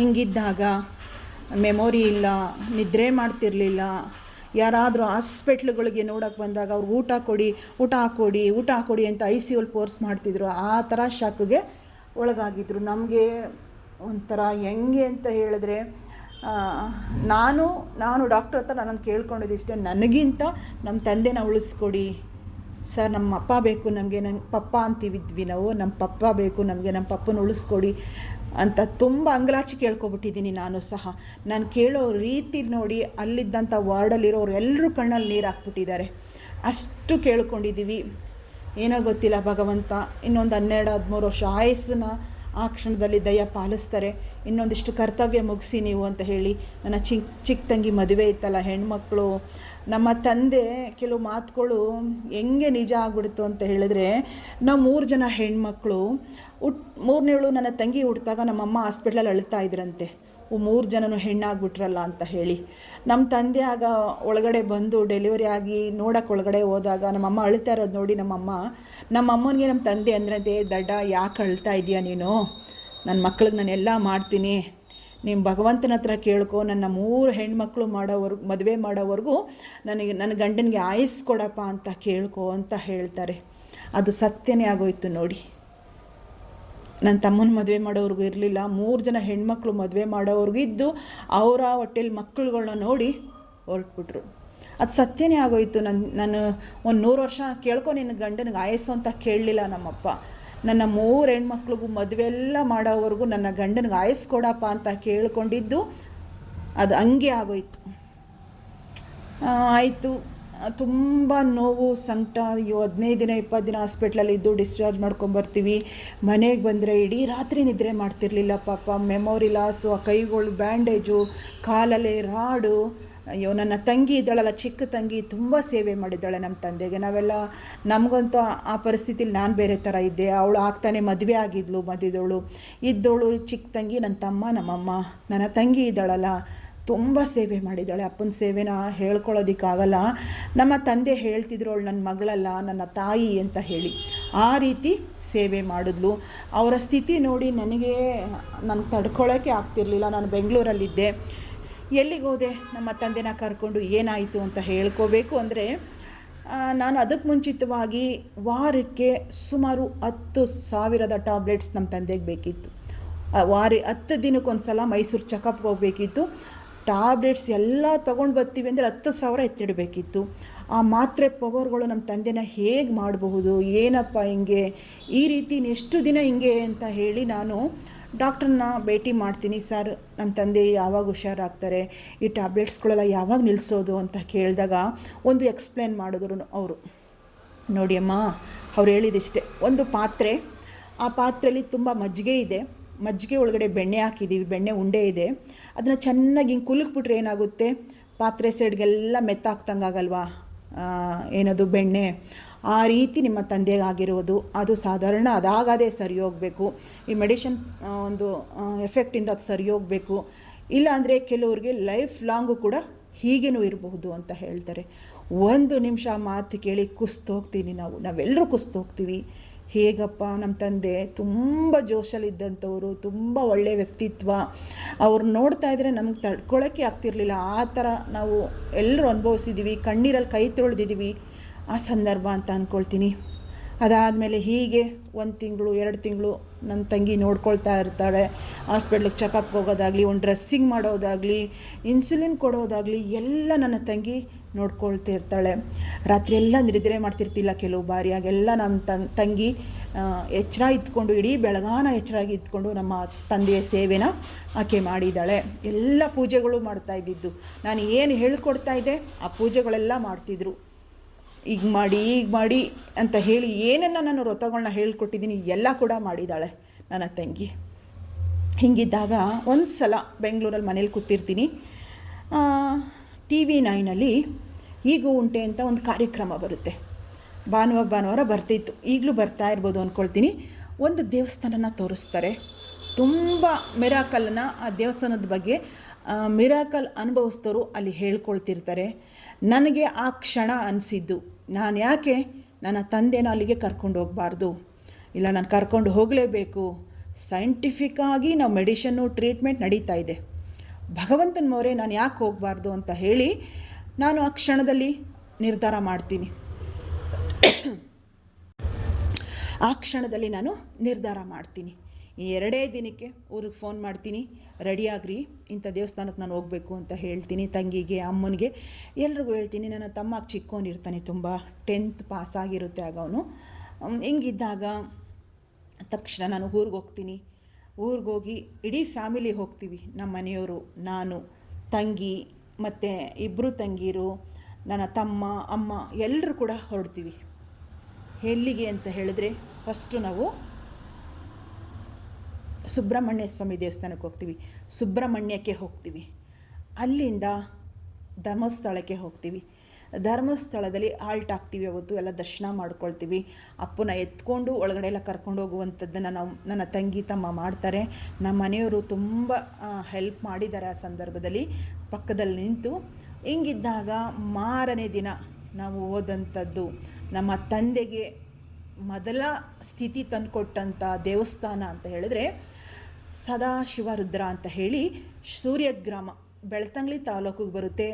ಹಿಂಗಿದ್ದಾಗ ಮೆಮೊರಿ ಇಲ್ಲ, ನಿದ್ರೆ ಮಾಡ್ತಿರಲಿಲ್ಲ. ಯಾರಾದರೂ ಹಾಸ್ಪಿಟ್ಲ್ಗಳಿಗೆ ನೋಡೋಕೆ ಬಂದಾಗ ಅವ್ರಿಗೆ ಊಟ ಕೊಡಿ, ಊಟ ಹಾಕೊಡಿ ಊಟ ಹಾಕೊಡಿ ಅಂತ ಐ ಸಿ ಯುಲ್ ಫೋರ್ಸ್ ಮಾಡ್ತಿದ್ರು. ಆ ಥರ ಶಾಕಿಗೆ ಒಳಗಾಗಿದ್ರು. ನಮಗೆ ಒಂಥರ ಹೆಂಗೆ ಅಂತ ಹೇಳಿದ್ರೆ ನಾನು ನಾನು ಡಾಕ್ಟ್ರ್ ಹತ್ರ ನಾನು ಕೇಳ್ಕೊಂಡಿದ್ದಿಷ್ಟೇ ನನಗಿಂತ ನಮ್ಮ ತಂದೆನ ಉಳಿಸ್ಕೊಡಿ. ಸರ್, ನಮ್ಮ ಅಪ್ಪ ಬೇಕು, ನಮಗೆ ನಂಗೆ ಪಪ್ಪ ಅಂತೀವಿದ್ವಿ ನಾವು, ನಮ್ಮ ಪಪ್ಪ ಬೇಕು, ನಮಗೆ ನಮ್ಮ ಪಪ್ಪನ ಉಳಿಸ್ಕೊಡಿ ಅಂತ ತುಂಬ ಅಂಗಲಾಚಿ ಕೇಳ್ಕೊಬಿಟ್ಟಿದ್ದೀನಿ ನಾನು ಸಹ. ನಾನು ಕೇಳೋ ರೀತಿ ನೋಡಿ, ಅಲ್ಲಿದ್ದಂಥ ವಾರ್ಡಲ್ಲಿರೋರು ಎಲ್ಲರೂ ಕಣ್ಣಲ್ಲಿ ನೀರು ಹಾಕ್ಬಿಟ್ಟಿದ್ದಾರೆ. ಅಷ್ಟು ಕೇಳ್ಕೊಂಡಿದ್ದೀವಿ. ಏನೋ ಗೊತ್ತಿಲ್ಲ ಭಗವಂತ, ಇನ್ನೊಂದು ಹನ್ನೆರಡು ಹದಿಮೂರು ವರ್ಷ ಆಯಸ್ಸನ್ನ ಆ ಕ್ಷಣದಲ್ಲಿ ದಯ ಪಾಲಿಸ್ತಾರೆ. ಇನ್ನೊಂದಿಷ್ಟು ಕರ್ತವ್ಯ ಮುಗಿಸಿ ನೀವು ಅಂತ ಹೇಳಿ ನನ್ನ ಚಿಕ್ಕ ಚಿಕ್ಕ ತಂಗಿ ಮದುವೆ ಇತ್ತಲ್ಲ ಹೆಣ್ಮಕ್ಳು. ನಮ್ಮ ತಂದೆ ಕೆಲವು ಮಾತುಗಳು ಹೆಂಗೆ ನಿಜ ಆಗ್ಬಿಡ್ತು ಅಂತ ಹೇಳಿದ್ರೆ, ನಾವು ಮೂರು ಜನ ಹೆಣ್ಮಕ್ಳು, ಹುಟ್ ಮೂರನೇಳು ನನ್ನ ತಂಗಿ ಹುಟ್ಟಿದಾಗ ನಮ್ಮಮ್ಮ ಹಾಸ್ಪಿಟ್ಲಲ್ಲಿ ಅಳ್ತಾ ಇದ್ರಂತೆ. ಮೂರು ಜನನು ಹೆಣ್ಣಾಗ್ಬಿಟ್ರಲ್ಲ ಅಂತ ಹೇಳಿ. ನಮ್ಮ ತಂದೆ ಆಗ ಒಳಗಡೆ ಬಂದು ಡೆಲಿವರಿ ಆಗಿ ನೋಡೋಕೆ ಒಳಗಡೆ ಹೋದಾಗ ನಮ್ಮಮ್ಮ ಅಳ್ತಾ ಇರೋದು ನೋಡಿ ನಮ್ಮಮ್ಮ ನಮ್ಮ ಅಮ್ಮನಿಗೆ ನಮ್ಮ ತಂದೆ ಅಂದ್ರಂತೆ ದಡ್ಡ, ಯಾಕೆ ಅಳ್ತಾ ಇದೆಯಾ ನೀನು? ನನ್ನ ಮಕ್ಳಿಗೆ ನಾನು ಎಲ್ಲ ಮಾಡ್ತೀನಿ. ನಿಮ್ಮ ಭಗವಂತನ ಹತ್ರ ಕೇಳ್ಕೊ. ನನ್ನ ಮೂರು ಹೆಣ್ಮಕ್ಳು ಮಾಡೋವರೆಗೂ ಮದುವೆ ಮಾಡೋವರೆಗೂ ನನಗೆ ನನ್ನ ಗಂಡನಿಗೆ ಆಯಸ್ ಕೊಡಪ್ಪ ಅಂತ ಕೇಳ್ಕೊ ಅಂತ ಹೇಳ್ತಾರೆ. ಅದು ಸತ್ಯನೇ ಆಗೋಯ್ತು ನೋಡಿ. ನನ್ನ ತಮ್ಮನ ಮದುವೆ ಮಾಡೋವ್ರಿಗೂ ಇರಲಿಲ್ಲ. ಮೂರು ಜನ ಹೆಣ್ಮಕ್ಳು ಮದುವೆ ಮಾಡೋವ್ರಿಗೂ ಇದ್ದು ಅವರ ಹೊಟ್ಟೆಲಿ ಮಕ್ಕಳುಗಳನ್ನ ನೋಡಿ ಹೊರಟ್ಬಿಟ್ರು. ಅದು ಸತ್ಯನೇ ಆಗೋಯ್ತು. ನನ್ನ ನಾನು ಒಂದು ನೂರು ವರ್ಷ ಕೇಳ್ಕೊ ನಿನ್ನ ಗಂಡನಿಗೆ ಆಯಸ್ಸು ಅಂತ ಕೇಳಲಿಲ್ಲ ನಮ್ಮಪ್ಪ. ನನ್ನ ಮೂರು ಹೆಣ್ಮಕ್ಳಿಗೂ ಮದುವೆ ಎಲ್ಲ ಮಾಡೋವರೆಗೂ ನನ್ನ ಗಂಡನಿಗೆ ಆಯಸ್ ಕೊಡಪ್ಪ ಅಂತ ಕೇಳ್ಕೊಂಡಿದ್ದು ಅದು ಹಂಗೆ ಆಗೋಯ್ತು. ಆಯಿತು. ತುಂಬ ನೋವು ಸಂಕಟ ಅಯ್ಯೋ, ಹದಿನೈದು ದಿನ, ಇಪ್ಪತ್ತು ದಿನ ಹಾಸ್ಪಿಟ್ಲಲ್ಲಿ ಇದ್ದು ಡಿಸ್ಚಾರ್ಜ್ ಮಾಡ್ಕೊಂಬರ್ತೀವಿ ಮನೆಗೆ ಬಂದರೆ ಇಡೀ ರಾತ್ರಿ ನಿದ್ರೆ ಮಾಡ್ತಿರ್ಲಿಲ್ಲ ಪಾಪ. ಮೆಮೊರಿ ಲಾಸು ಆ ಕೈಗಳು ಬ್ಯಾಂಡೇಜು ಕಾಲಲ್ಲಿ ರಾಡು. ಅಯ್ಯೋ, ನನ್ನ ತಂಗಿ ಇದ್ದಾಳಲ್ಲ, ಚಿಕ್ಕ ತಂಗಿ ತುಂಬ ಸೇವೆ ಮಾಡಿದ್ದಾಳೆ ನಮ್ಮ ತಂದೆಗೆ. ನಾವೆಲ್ಲ, ನಮಗಂತೂ ಆ- ಆ ಪರಿಸ್ಥಿತಿಲಿ ನಾನು ಬೇರೆ ಥರ ಇದ್ದೆ. ಅವಳು ಆಗ್ತಾನೆ ಮದುವೆ ಆಗಿದ್ಲು, ಮದುವೆದವಳು. ಇದ್ದವಳು ಚಿಕ್ಕ ತಂಗಿ ನನ್ನ ತಮ್ಮ, ನಮ್ಮಮ್ಮ. ನನ್ನ ತಂಗಿ ಇದ್ದಾಳಲ್ಲ. ತುಂಬ ಸೇವೆ ಮಾಡಿದ್ದಾಳೆ. ಅಪ್ಪನ ಸೇವೆನ ಹೇಳ್ಕೊಳ್ಳೋದಕ್ಕಾಗಲ್ಲ. ನಮ್ಮ ತಂದೆ ಹೇಳ್ತಿದ್ರು ಅವಳು ನನ್ನ ಮಗಳಲ್ಲ, ನನ್ನ ತಾಯಿ ಅಂತ ಹೇಳಿ. ಆ ರೀತಿ ಸೇವೆ ಮಾಡಿದ್ಲು. ಅವರ ಸ್ಥಿತಿ ನೋಡಿ ನನಗೆ, ನಾನು ತಡ್ಕೊಳ್ಳೋಕ್ಕೆ ಆಗ್ತಿರ್ಲಿಲ್ಲ. ನಾನು ಬೆಂಗಳೂರಲ್ಲಿದ್ದೆ. ಎಲ್ಲಿಗೆ ಹೋದೆ? ನಮ್ಮ ತಂದೆನ ಕರ್ಕೊಂಡು ಏನಾಯಿತು ಅಂತ ಹೇಳ್ಕೋಬೇಕು ಅಂದರೆ ನಾನು ಅದಕ್ಕೆ ಮುಂಚಿತವಾಗಿ ವಾರಕ್ಕೆ ಸುಮಾರು ಹತ್ತು ಸಾವಿರದ ಟ್ಯಾಬ್ಲೆಟ್ಸ್ ನಮ್ಮ ತಂದೆಗೆ ಬೇಕಿತ್ತು. ವಾರ ಹತ್ತು ದಿನಕ್ಕೊಂದು ಸಲ ಮೈಸೂರು ಚೆಕಪ್ಗೆ ಹೋಗಬೇಕಿತ್ತು. ಟ್ಯಾಬ್ಲೆಟ್ಸ್ ಎಲ್ಲ ತೊಗೊಂಡು ಬರ್ತೀವಿ ಅಂದರೆ ಹತ್ತು ಸಾವಿರ ಎತ್ತಿಡಬೇಕಿತ್ತು. ಆ ಮಾತ್ರೆ ಪವರ್ಗಳು ನಮ್ಮ ತಂದೆನ ಹೇಗೆ ಮಾಡಬಹುದು? ಏನಪ್ಪ ಹಿಂಗೆ? ಈ ರೀತಿ ಎಷ್ಟು ದಿನ ಹಿಂಗೆ ಅಂತ ಹೇಳಿ ನಾನು ಡಾಕ್ಟ್ರನ್ನ ಭೇಟಿ ಮಾಡ್ತೀನಿ ಸರ್. ನಮ್ಮ ತಂದೆ ಯಾವಾಗ ಹುಷಾರಾಗ್ತಾರೆ? ಈ ಟ್ಯಾಬ್ಲೆಟ್ಸ್ಗಳೆಲ್ಲ ಯಾವಾಗ ನಿಲ್ಲಿಸೋದು ಅಂತ ಕೇಳಿದಾಗ ಒಂದು ಎಕ್ಸ್ಪ್ಲೇನ್ ಮಾಡಿದ್ರು ಅವರು. ನೋಡಿ ಅಮ್ಮ, ಅವ್ರು ಹೇಳಿದಿಷ್ಟೇ. ಒಂದು ಪಾತ್ರೆ, ಆ ಪಾತ್ರೆಯಲ್ಲಿ ತುಂಬ ಮಜ್ಜಿಗೆ ಇದೆ. ಮಜ್ಜಿಗೆ ಒಳಗಡೆ ಬೆಣ್ಣೆ ಹಾಕಿದ್ದೀವಿ ಬೆಣ್ಣೆ ಉಂಡೆ ಇದೆ. ಅದನ್ನು ಚೆನ್ನಾಗಿ ಹಿಂಗೆ ಕುಲುಕ್ಬಿಟ್ರೆ ಏನಾಗುತ್ತೆ? ಪಾತ್ರೆ ಸೈಡ್ಗೆಲ್ಲ ಮೆತ್ತಾಗ್ತಂಗಾಗಲ್ವಾ ಏನದು ಬೆಣ್ಣೆ? ಆ ರೀತಿ ನಿಮ್ಮ ತಂದೆಗೆ ಆಗಿರೋದು. ಅದು ಸಾಧಾರಣ, ಅದಾಗದೇ ಸರಿ ಹೋಗಬೇಕು. ಈ ಮೆಡಿಷನ್ ಒಂದು ಎಫೆಕ್ಟಿಂದ ಅದು ಸರಿ ಹೋಗಬೇಕು. ಇಲ್ಲಾಂದರೆ ಕೆಲವ್ರಿಗೆ ಲೈಫ್ ಲಾಂಗು ಕೂಡ ಹೀಗೇನೂ ಇರಬಹುದು ಅಂತ ಹೇಳ್ತಾರೆ. ಒಂದು ನಿಮಿಷ ಮಾತು ಕೇಳಿ ಕುಸ್ತೋಗ್ತೀನಿ ನಾವು. ನಾವೆಲ್ಲರೂ ಕುಸ್ತೋಗ್ತೀವಿ ಹೇಗಪ್ಪ ನಮ್ಮ ತಂದೆ? ತುಂಬ ಜೋಶಲ್ಲಿದ್ದಂಥವ್ರು, ತುಂಬ ಒಳ್ಳೆಯ ವ್ಯಕ್ತಿತ್ವ. ಅವ್ರು ನೋಡ್ತಾ ಇದ್ರೆ ನಮ್ಗೆ ತಡ್ಕೊಳ್ಳೋಕ್ಕೆ ಆಗ್ತಿರ್ಲಿಲ್ಲ. ಆ ಥರ ನಾವು ಎಲ್ಲರೂ ಅನುಭವಿಸಿದ್ದೀವಿ ಕಣ್ಣೀರಲ್ಲಿ ಕೈ ತೊಳೆದಿದ್ದೀವಿ ಆ ಸಂದರ್ಭ ಅಂತ ಅಂದ್ಕೊಳ್ತೀನಿ ಅದಾದಮೇಲೆ ಹೀಗೆ ಒಂದು ತಿಂಗಳು, ಎರಡು ತಿಂಗಳು ನನ್ನ ತಂಗಿ ನೋಡ್ಕೊಳ್ತಾ ಇರ್ತಾಳೆ. ಹಾಸ್ಪಿಟ್ಲಿಗೆ ಚೆಕಪ್ಗೆ ಹೋಗೋದಾಗಲಿ, ಒಂದು ಡ್ರೆಸ್ಸಿಂಗ್ ಮಾಡೋದಾಗಲಿ ಇನ್ಸುಲಿನ್ ಕೊಡೋದಾಗಲಿ, ಎಲ್ಲ ನನ್ನ ತಂಗಿ ನೋಡ್ಕೊಳ್ತಾ ರಾತ್ರಿಯೆಲ್ಲ ನಿದ್ರೆ ಮಾಡ್ತಿರ್ತಿಲ್ಲ ಕೆಲವು ಬಾರಿ. ಹಾಗೆಲ್ಲ ನಮ್ಮ ತನ್, ತಂಗಿ ಎಚ್ಚರ ಇದ್ಕೊಂಡು, ಇಡೀ ಬೆಳಗಾನ ಎಚ್ಚರಾಗಿ ಇದ್ಕೊಂಡು ನಮ್ಮ ತಂದೆಯ ಸೇವೆನ ಆಕೆ ಮಾಡಿದ್ದಾಳೆ. ಎಲ್ಲ ಪೂಜೆಗಳು ಮಾಡ್ತಾ ಇದ್ದಿದ್ದು. ನಾನು ಏನು ಹೇಳ್ಕೊಡ್ತಾ ಇದ್ದೆ? ಆ ಪೂಜೆಗಳೆಲ್ಲ ಮಾಡ್ತಿದ್ರು. ಈಗ ಮಾಡಿ ಈಗ ಮಾಡಿ ಅಂತ ಹೇಳಿ ಏನನ್ನು ನಾನು ವ್ರತಗಳನ್ನ ಹೇಳ್ಕೊಟ್ಟಿದ್ದೀನಿ ಎಲ್ಲ ಕೂಡ ಮಾಡಿದ್ದಾಳೆ ನನ್ನ ತಂಗಿ. ಹೀಗಿದ್ದಾಗ ಒಂದು ಸಲ ಬೆಂಗಳೂರಲ್ಲಿ ಮನೇಲಿ ಕೂತಿರ್ತೀನಿ. ಟಿ ವಿ ನೈನಲ್ಲಿ ಈಗ ಉಂಟೆ ಅಂತ ಒಂದು ಕಾರ್ಯಕ್ರಮ ಬರುತ್ತೆ. ಭಾನುವಾರ ಭಾನುವಾರ ಬರ್ತಿತ್ತು. ಈಗಲೂ ಬರ್ತಾ ಇರ್ಬೋದು ಅಂದ್ಕೊಳ್ತೀನಿ ಒಂದು ದೇವಸ್ಥಾನನ ತೋರಿಸ್ತಾರೆ. ತುಂಬ ಮಿರಾಕಲ್ನ ಆ ದೇವಸ್ಥಾನದ ಬಗ್ಗೆ ಮಿರಾಕಲ್ ಅನುಭವಿಸಿದವರು ಅಲ್ಲಿ ಹೇಳ್ಕೊಳ್ತಿರ್ತಾರೆ. ನನಗೆ ಆ ಕ್ಷಣ ಅನಿಸಿದ್ದು. ನಾನು ಯಾಕೆ ನನ್ನ ತಂದೆನ ಅಲ್ಲಿಗೆ ಕರ್ಕೊಂಡು ಹೋಗಬಾರ್ದು? ಇಲ್ಲ, ನಾನು ಕರ್ಕೊಂಡು ಹೋಗಲೇಬೇಕು. ಸೈಂಟಿಫಿಕ್ಕಾಗಿ ನಾವು ಮೆಡಿಷನ್ನು ಟ್ರೀಟ್ಮೆಂಟ್ ನಡೀತಾ ಇದೆ. ಭಗವಂತನ ಮೊರೆ ನಾನು ಯಾಕೆ ಹೋಗಬಾರ್ದು ಅಂತ ಹೇಳಿ ನಾನು ಆ ಕ್ಷಣದಲ್ಲಿ ನಿರ್ಧಾರ ಮಾಡ್ತೀನಿ. ಆ ಕ್ಷಣದಲ್ಲಿ ನಾನು ನಿರ್ಧಾರ ಮಾಡ್ತೀನಿ. ಎರಡೇ ದಿನಕ್ಕೆ ಊರಿಗೆ ಫೋನ್ ಮಾಡ್ತೀನಿ. ರೆಡಿಯಾಗ್ರಿ ಇಂಥ ದೇವಸ್ಥಾನಕ್ಕೆ ನಾನು ಹೋಗಬೇಕು ಅಂತ ಹೇಳ್ತೀನಿ. ತಂಗಿಗೆ, ಅಮ್ಮನಿಗೆ ಎಲ್ರಿಗೂ ಹೇಳ್ತೀನಿ. ನನ್ನ ತಮ್ಮ ಚಿಕ್ಕವನಿರ್ತಾನೆ ತುಂಬ ಟೆಂತ್ ಪಾಸ್ ಆಗಿರುತ್ತೆ ಆಗ ಅವನು. ಹಿಂಗಿದ್ದಾಗ ತಕ್ಷಣ ನಾನು ಊರಿಗೆ ಹೋಗ್ತೀನಿ. ಊರಿಗೋಗಿ ಇಡೀ ಫ್ಯಾಮಿಲಿ ಹೋಗ್ತೀವಿ. ನಮ್ಮ ಮನೆಯವರು ನಾನು, ತಂಗಿ ಮತ್ತು ಇಬ್ಬರು ತಂಗೀರು, ನನ್ನ ತಮ್ಮ, ಅಮ್ಮ ಎಲ್ಲರೂ ಕೂಡ ಹೊರಡ್ತೀವಿ. ಎಲ್ಲಿಗೆ ಅಂತ ಹೇಳಿದ್ರೆ ಫಸ್ಟು ನಾವು ಸುಬ್ರಹ್ಮಣ್ಯ ಸ್ವಾಮಿ ದೇವಸ್ಥಾನಕ್ಕೆ ಹೋಗ್ತೀವಿ. ಸುಬ್ರಹ್ಮಣ್ಯಕ್ಕೆ ಹೋಗ್ತೀವಿ. ಅಲ್ಲಿಂದ ಧರ್ಮಸ್ಥಳಕ್ಕೆ ಹೋಗ್ತೀವಿ. ಧರ್ಮಸ್ಥಳದಲ್ಲಿ ಆಲ್ಟ್ ಆಗ್ತೀವಿ ಅವತ್ತು, ಎಲ್ಲ ದರ್ಶನ ಮಾಡ್ಕೊಳ್ತೀವಿ. ಅಪ್ಪನ ಎತ್ಕೊಂಡು ಒಳಗಡೆ ಎಲ್ಲ ಕರ್ಕೊಂಡು ಹೋಗುವಂಥದ್ದನ್ನು ನಾವು, ನನ್ನ ತಂಗಿ ತಮ್ಮ ಮಾಡ್ತಾರೆ. ನಮ್ಮ ಮನೆಯವರು ತುಂಬ ಹೆಲ್ಪ್ ಮಾಡಿದ್ದಾರೆ ಆ ಸಂದರ್ಭದಲ್ಲಿ. ಪಕ್ಕದಲ್ಲಿ ನಿಂತು ಹಿಂಗಿದ್ದಾಗ ಮಾರನೇ ದಿನ ನಾವು ಹೋದಂಥದ್ದು, ನಮ್ಮ ತಂದೆಗೆ ಮೊದಲ ಸ್ಥಿತಿ ತಂದುಕೊಟ್ಟಂಥ ದೇವಸ್ಥಾನ ಅಂತ ಹೇಳಿದ್ರೆ ಸದಾಶಿವ ರುದ್ರ ಅಂತ ಹೇಳಿ ಸೂರ್ಯಗ್ರಾಮ, ಬೆಳ್ತಂಗ್ಲಿ ತಾಲೂಕಿಗೆ ಬರುತ್ತೆ.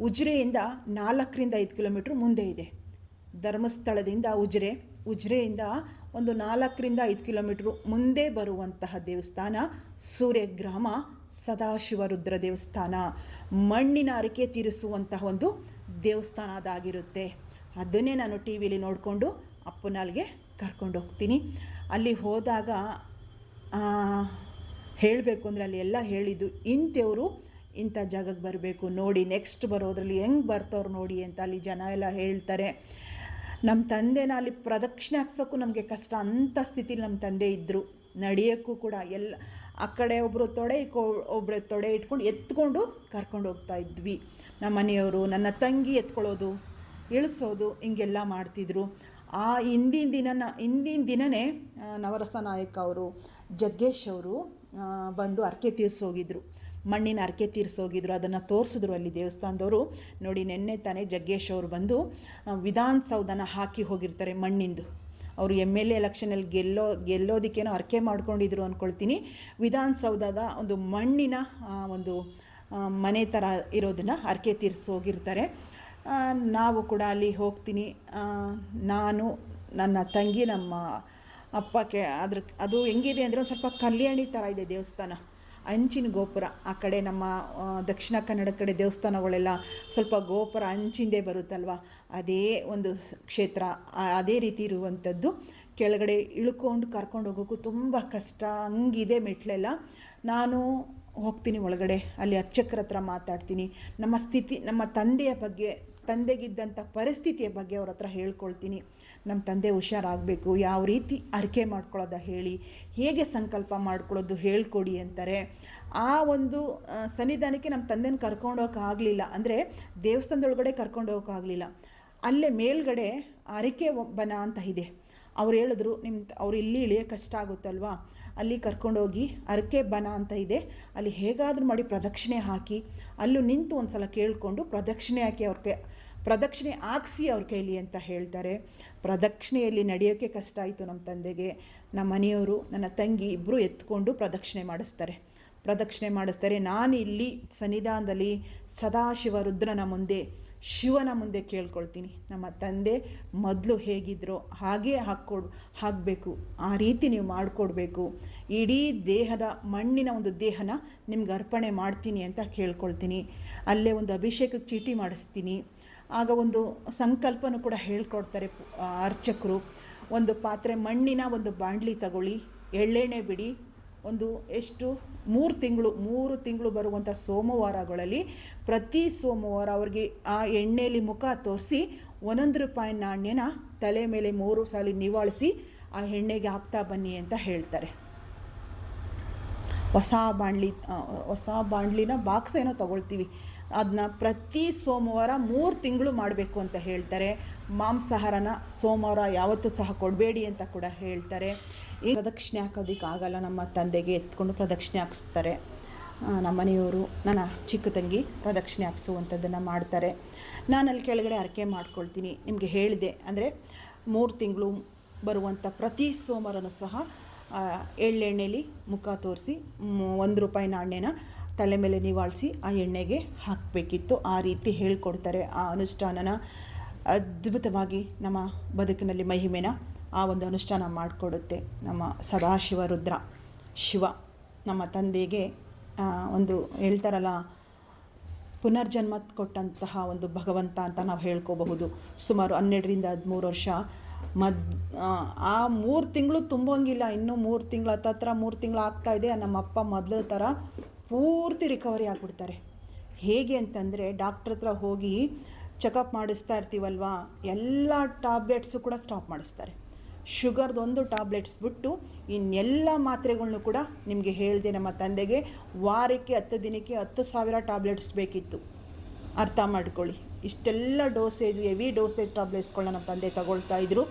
ಉಜಿರೆಯಿಂದ ನಾಲ್ಕರಿಂದ ಐದು ಕಿಲೋಮೀಟ್ರ್ ಮುಂದೆ ಇದೆ. ಧರ್ಮಸ್ಥಳದಿಂದ ಉಜಿರೆ. ಉಜಿರೆಯಿಂದ ಒಂದು ನಾಲ್ಕರಿಂದ ಐದು ಕಿಲೋಮೀಟ್ರು ಮುಂದೆ ಬರುವಂತಹ ದೇವಸ್ಥಾನ ಸೂರ್ಯಗ್ರಾಮ ಸದಾಶಿವ ರುದ್ರ ದೇವಸ್ಥಾನ. ಮಣ್ಣಿನ ಅರಿಕೆ ತೀರಿಸುವಂತಹ ಒಂದು ದೇವಸ್ಥಾನ ಅದಾಗಿರುತ್ತೆ. ಅದನ್ನೇ ನಾನು ಟಿ ವಿಲಿ ನೋಡಿಕೊಂಡು ಅಪ್ಪನಲ್ಲಿಗೆ ಕರ್ಕೊಂಡು ಹೋಗ್ತೀನಿ. ಅಲ್ಲಿ ಹೋದಾಗ ಹೇಳಬೇಕು ಅಂದರೆ ಅಲ್ಲಿ ಎಲ್ಲ ಹೇಳಿದ್ದು ಇಂಥವರು ಇಂಥ ಜಾಗಕ್ಕೆ ಬರಬೇಕು. ನೋಡಿ ನೆಕ್ಸ್ಟ್ ಬರೋದ್ರಲ್ಲಿ ಹೆಂಗೆ ಬರ್ತವ್ರು ನೋಡಿ ಅಂತ ಅಲ್ಲಿ ಜನ ಎಲ್ಲ ಹೇಳ್ತಾರೆ. ನಮ್ಮ ತಂದೆನ ಅಲ್ಲಿ ಪ್ರದಕ್ಷಿಣೆ ಹಾಕ್ಸೋಕ್ಕೂ ನಮಗೆ ಕಷ್ಟ. ಅಂಥ ಸ್ಥಿತಿಲಿ ನಮ್ಮ ತಂದೆ ಇದ್ದರು ನಡೆಯೋಕ್ಕೂ ಕೂಡ ಎಲ್ಲ, ಆ ಕಡೆ ಒಬ್ಬರು ತೊಡೆ ಕೊ ಒಬ್ಬರು ತೊಡೆ ಇಟ್ಕೊಂಡು ಎತ್ಕೊಂಡು ಕರ್ಕೊಂಡು ಹೋಗ್ತಾ ಇದ್ವಿ. ನಮ್ಮ ಮನೆಯವರು, ನನ್ನ ತಂಗಿ ಎತ್ಕೊಳ್ಳೋದು, ಇಳಿಸೋದು, ಹಿಂಗೆಲ್ಲ ಮಾಡ್ತಿದ್ರು. ಆ ಹಿಂದಿನ ದಿನನ, ಹಿಂದಿನ ದಿನವೇ ನವರಸ ನಾಯಕ ಅವರು, ಜಗ್ಗೇಶ್ ಅವರು ಬಂದು ಅರ್ಕೆ ತೀರ್ಸೋಗಿದ್ರು. ಮಣ್ಣಿನ ಅರ್ಕೆ ತೀರ್ಸೋಗಿದ್ರು, ಅದನ್ನು ತೋರಿಸಿದ್ರು ಅಲ್ಲಿ ದೇವಸ್ಥಾನದವರು. ನೋಡಿ, ನಿನ್ನೆ ತಾನೇ ಜಗ್ಗೇಶ್ ಅವರು ಬಂದು ವಿಧಾನಸೌಧನ ಹಾಕಿ ಹೋಗಿರ್ತಾರೆ ಮಣ್ಣಿಂದು. ಅವರು ಎಂ ಎಲ್ ಎ ಎಲೆಕ್ಷನಲ್ಲಿ ಗೆಲ್ಲೋ, ಗೆಲ್ಲೋದಕ್ಕೇನೋ ಅರ್ಕೆ ಮಾಡ್ಕೊಂಡಿದ್ರು ಅಂದ್ಕೊಳ್ತೀನಿ ವಿಧಾನಸೌಧದ ಒಂದು ಮಣ್ಣಿನ ಒಂದು ಮನೆ ಥರ ಇರೋದನ್ನು ಅರ್ಕೆ ತೀರ್ಸೋಗಿರ್ತಾರೆ. ನಾವು ಕೂಡ ಅಲ್ಲಿ ಹೋಗ್ತೀನಿ. ನಾನು, ನನ್ನ ತಂಗಿ, ನಮ್ಮ ಅಪ್ಪಕ್ಕೆ ಅದ್ರ, ಅದು ಹೆಂಗಿದೆ ಅಂದರೆ ಒಂದು ಸ್ವಲ್ಪ ಕಲ್ಯಾಣಿ ಥರ ಇದೆ ದೇವಸ್ಥಾನ. ಅಂಚಿನ ಗೋಪುರ, ಆ ಕಡೆ ನಮ್ಮ ದಕ್ಷಿಣ ಕನ್ನಡ ಕಡೆ ದೇವಸ್ಥಾನಗಳೆಲ್ಲ ಸ್ವಲ್ಪ ಗೋಪುರ ಅಂಚಿಂದೇ ಬರುತ್ತಲ್ವ? ಅದೇ ಒಂದು ಕ್ಷೇತ್ರ. ಅದೇ ರೀತಿ ಇರುವಂಥದ್ದು. ಕೆಳಗಡೆ ಇಳ್ಕೊಂಡು ಕರ್ಕೊಂಡು ಹೋಗೋಕ್ಕೂ ತುಂಬ ಕಷ್ಟ. ಹಂಗಿದೆ ಮೆಟ್ಲೆಲ್ಲ. ನಾನು ಹೋಗ್ತೀನಿ ಒಳಗಡೆ. ಅಲ್ಲಿ ಅರ್ಚಕರ ಹತ್ರ ಮಾತಾಡ್ತೀನಿ. ನಮ್ಮ ಸ್ಥಿತಿ, ನಮ್ಮ ತಂದೆಯ ಬಗ್ಗೆ ತಂದೆಗಿದ್ದಂಥ ಪರಿಸ್ಥಿತಿಯ ಬಗ್ಗೆ ಅವ್ರ ಹತ್ರ ಹೇಳ್ಕೊಳ್ತೀನಿ. ನಮ್ಮ ತಂದೆ ಹುಷಾರಾಗಬೇಕು, ಯಾವ ರೀತಿ ಅರಿಕೆ ಮಾಡ್ಕೊಳ್ಳೋದ ಹೇಳಿ, ಹೇಗೆ ಸಂಕಲ್ಪ ಮಾಡ್ಕೊಳ್ಳೋದು ಹೇಳ್ಕೊಡಿ ಅಂತಾರೆ. ಆ ಒಂದು ಸನ್ನಿಧಾನಕ್ಕೆ ನಮ್ಮ ತಂದೆನ ಕರ್ಕೊಂಡೋಗಕ್ಕಾಗಲಿಲ್ಲ ಅಂದರೆ ದೇವಸ್ಥಾನದೊಳಗಡೆ ಕರ್ಕೊಂಡೋಗಕ್ಕಾಗಲಿಲ್ಲ ಅಲ್ಲೇ ಮೇಲ್ಗಡೆ ಅರಿಕೆ ಬನ ಅಂತ ಇದೆ. ಅವ್ರು ಹೇಳಿದ್ರು ನಿಮ್ಮ ಅವ್ರು ಇಲ್ಲಿ ಇಳಿಯೋ ಕಷ್ಟ ಆಗುತ್ತಲ್ವಾ? ಅಲ್ಲಿ ಕರ್ಕೊಂಡೋಗಿ ಅರಕೆ ಬನ ಅಂತ ಇದೆ. ಅಲ್ಲಿ ಹೇಗಾದರೂ ಮಾಡಿ ಪ್ರದಕ್ಷಿಣೆ ಹಾಕಿ, ಅಲ್ಲೂ ನಿಂತು ಒಂದು ಸಲ ಕೇಳಿಕೊಂಡು ಪ್ರದಕ್ಷಿಣೆ ಹಾಕಿ ಅವ್ರ ಕೈ ಪ್ರದಕ್ಷಿಣೆ ಹಾಕ್ಸಿ ಅವ್ರ ಕೈಲಿ ಅಂತ ಹೇಳ್ತಾರೆ. ಪ್ರದಕ್ಷಿಣೆಯಲ್ಲಿ ನಡೆಯೋಕ್ಕೆ ಕಷ್ಟ ಆಯಿತು ನಮ್ಮ ತಂದೆಗೆ. ನಮ್ಮ ಮನೆಯವರು, ನನ್ನ ತಂಗಿ ಇಬ್ಬರು ಎತ್ಕೊಂಡು ಪ್ರದಕ್ಷಿಣೆ ಮಾಡಿಸ್ತಾರೆ. ಪ್ರದಕ್ಷಿಣೆ ಮಾಡಿಸ್ತಾರೆ. ನಾನು ಇಲ್ಲಿ ಸನ್ನಿಧಾನದಲ್ಲಿ ಸದಾಶಿವ ರುದ್ರನ ಮುಂದೆ, ಶಿವನ ಮುಂದೆ ಕೇಳ್ಕೊಳ್ತೀನಿ. ನಮ್ಮ ತಂದೆ ಮೊದಲು ಹೇಗಿದ್ರೋ ಹಾಗೆ ಹಾಕ್ಕೊಡ್, ಹಾಕಬೇಕು. ಆ ರೀತಿ ನೀವು ಮಾಡಿಕೊಡ್ಬೇಕು. ಇಡೀ ದೇಹದ ಮಣ್ಣಿನ ಒಂದು ದೇಹನ ನಿಮ್ಗೆ ಅರ್ಪಣೆ ಮಾಡ್ತೀನಿ ಅಂತ ಕೇಳ್ಕೊಳ್ತೀನಿ. ಅಲ್ಲೇ ಒಂದು ಅಭಿಷೇಕಕ್ಕೆ ಚೀಟಿ ಮಾಡಿಸ್ತೀನಿ. ಆಗ ಒಂದು ಸಂಕಲ್ಪನೂ ಕೂಡ ಹೇಳ್ಕೊಡ್ತಾರೆ ಅರ್ಚಕರು. ಒಂದು ಪಾತ್ರೆ ಮಣ್ಣಿನ ಒಂದು ಬಾಂಡ್ಲಿ ತಗೊಳ್ಳಿ, ಎಳ್ಳೆಣ್ಣೆ ಬಿಡಿ, ಒಂದು ಎಷ್ಟು ಮೂರು ತಿಂಗಳು ಮೂರು ತಿಂಗಳು ಬರುವಂಥ ಸೋಮವಾರಗಳಲ್ಲಿ ಪ್ರತಿ ಸೋಮವಾರ ಅವ್ರಿಗೆ ಆ ಎಣ್ಣೆಯಲ್ಲಿ ಮುಖ ತೋರಿಸಿ ಒಂದೊಂದು ರೂಪಾಯಿ ನಾಣ್ಯನ ತಲೆ ಮೇಲೆ ಮೂರು ಸಾಲಿ ನಿವಾಳಿಸಿ ಆ ಎಣ್ಣೆಗೆ ಹಾಕ್ತಾ ಬನ್ನಿ ಅಂತ ಹೇಳ್ತಾರೆ. ಹೊಸ ಬಾಂಡ್ಲಿ ಹೊಸ ಬಾಂಡ್ಲಿನ ಬಾಕ್ಸ್ ಏನೋ ತಗೊಳ್ತೀವಿ. ಅದನ್ನ ಪ್ರತಿ ಸೋಮವಾರ ಮೂರು ತಿಂಗಳು ಮಾಡಬೇಕು ಅಂತ ಹೇಳ್ತಾರೆ. ಮಾಂಸಾಹಾರನ ಸೋಮವಾರ ಯಾವತ್ತೂ ಸಹ ಕೊಡಬೇಡಿ ಅಂತ ಕೂಡ ಹೇಳ್ತಾರೆ. ಈ ಪ್ರದಕ್ಷಿಣೆ ಹಾಕೋದಕ್ಕೆ ಆಗಲ್ಲ ನಮ್ಮ ತಂದೆಗೆ ಎತ್ಕೊಂಡು ಪ್ರದಕ್ಷಿಣೆ ಹಾಕಿಸ್ತಾರೆ. ಆ, ನಮ್ಮ ಮನೆಯವರು ನನ್ನ ಚಿಕ್ಕ ತಂಗಿ ಪ್ರದಕ್ಷಿಣೆ ಹಾಕ್ಸುವಂಥದ್ದನ್ನು ಮಾಡ್ತಾರೆ. ನಾನು ಅಲ್ಲಿ ಕೆಳಗಡೆ ಅರಕೆ ಮಾಡ್ಕೊಳ್ತೀನಿ. ನಿಮಗೆ ಹೇಳಿದೆ ಅಂದರೆ ಮೂರು ತಿಂಗಳು ಬರುವಂಥ ಪ್ರತಿ ಸೋಮವಾರನೂ ಸಹ ಎಳ್ಳೆಣ್ಣೆಲಿ ಮುಖ ತೋರಿಸಿ ಒಂದು ರೂಪಾಯಿ ನಾಣ್ಯನ ತಲೆ ಮೇಲೆ ನಿವಾಳಿಸಿ ಆ ಎಣ್ಣೆಗೆ ಹಾಕಬೇಕಿತ್ತು. ಆ ರೀತಿ ಹೇಳ್ಕೊಡ್ತಾರೆ ಆ ಅನುಷ್ಠಾನನ. ಅದ್ಭುತವಾಗಿ ನಮ್ಮ ಬದುಕಿನಲ್ಲಿ ಮಹಿಮೆನ ಆ ಒಂದು ಅನುಷ್ಠಾನ ಮಾಡಿಕೊಡುತ್ತೆ ನಮ್ಮ ಸದಾಶಿವ ರುದ್ರ. ಶಿವ ನಮ್ಮ ತಂದೆಗೆ ಒಂದು ಹೇಳ್ತಾರಲ್ಲ ಪುನರ್ಜನ್ಮ ಕೊಟ್ಟಂತಹ ಒಂದು ಭಗವಂತ ಅಂತ ನಾವು ಹೇಳ್ಕೋಬಹುದು. ಸುಮಾರು ಹನ್ನೆರಡರಿಂದ ಹದಿಮೂರು ವರ್ಷ ಮದ್ ಆ, ಮೂರು ತಿಂಗಳು ತುಂಬೋಂಗಿಲ್ಲ. ಇನ್ನೂ ಮೂರು ತಿಂಗಳು ಹತ್ತತ್ರ ಮೂರು ತಿಂಗಳು ಆಗ್ತಾ ಇದೆ. ನಮ್ಮ ಅಪ್ಪ ಮೊದಲ ಥರ ಪೂರ್ತಿ ರಿಕವರಿ ಆಗಿಬಿಡ್ತಾರೆ. ಹೇಗೆ ಅಂತಂದರೆ ಡಾಕ್ಟ್ರ್ ಹತ್ರ ಹೋಗಿ ಚೆಕಪ್ ಮಾಡಿಸ್ತಾ ಇರ್ತೀವಲ್ವಾ ಎಲ್ಲ ಟ್ಯಾಬ್ಲೆಟ್ಸು ಕೂಡ ಸ್ಟಾಪ್ ಮಾಡಿಸ್ತಾರೆ. ಶುಗರ್ದು ಒಂದು ಟ್ಯಾಬ್ಲೆಟ್ಸ್ ಬಿಟ್ಟು ಇನ್ನೆಲ್ಲ ಮಾತ್ರೆಗಳನ್ನೂ ಕೂಡ ನಿಮಗೆ ಹೇಳಿದೆ ನಮ್ಮ ತಂದೆಗೆ ವಾರಕ್ಕೆ ಹತ್ತು ದಿನಕ್ಕೆ ಹತ್ತು ಸಾವಿರ ಟ್ಯಾಬ್ಲೆಟ್ಸ್ ಬೇಕಿತ್ತು. ಅರ್ಥ ಮಾಡ್ಕೊಳ್ಳಿ. ಇಷ್ಟೆಲ್ಲ ಡೋಸೇಜ್ ಹೆವಿ ಡೋಸೇಜ್ ಟ್ಯಾಬ್ಲೆಟ್ಸ್ಗಳನ್ನ ನಮ್ಮ ತಂದೆ ತಗೊಳ್ತಾ ಇದ್ರು.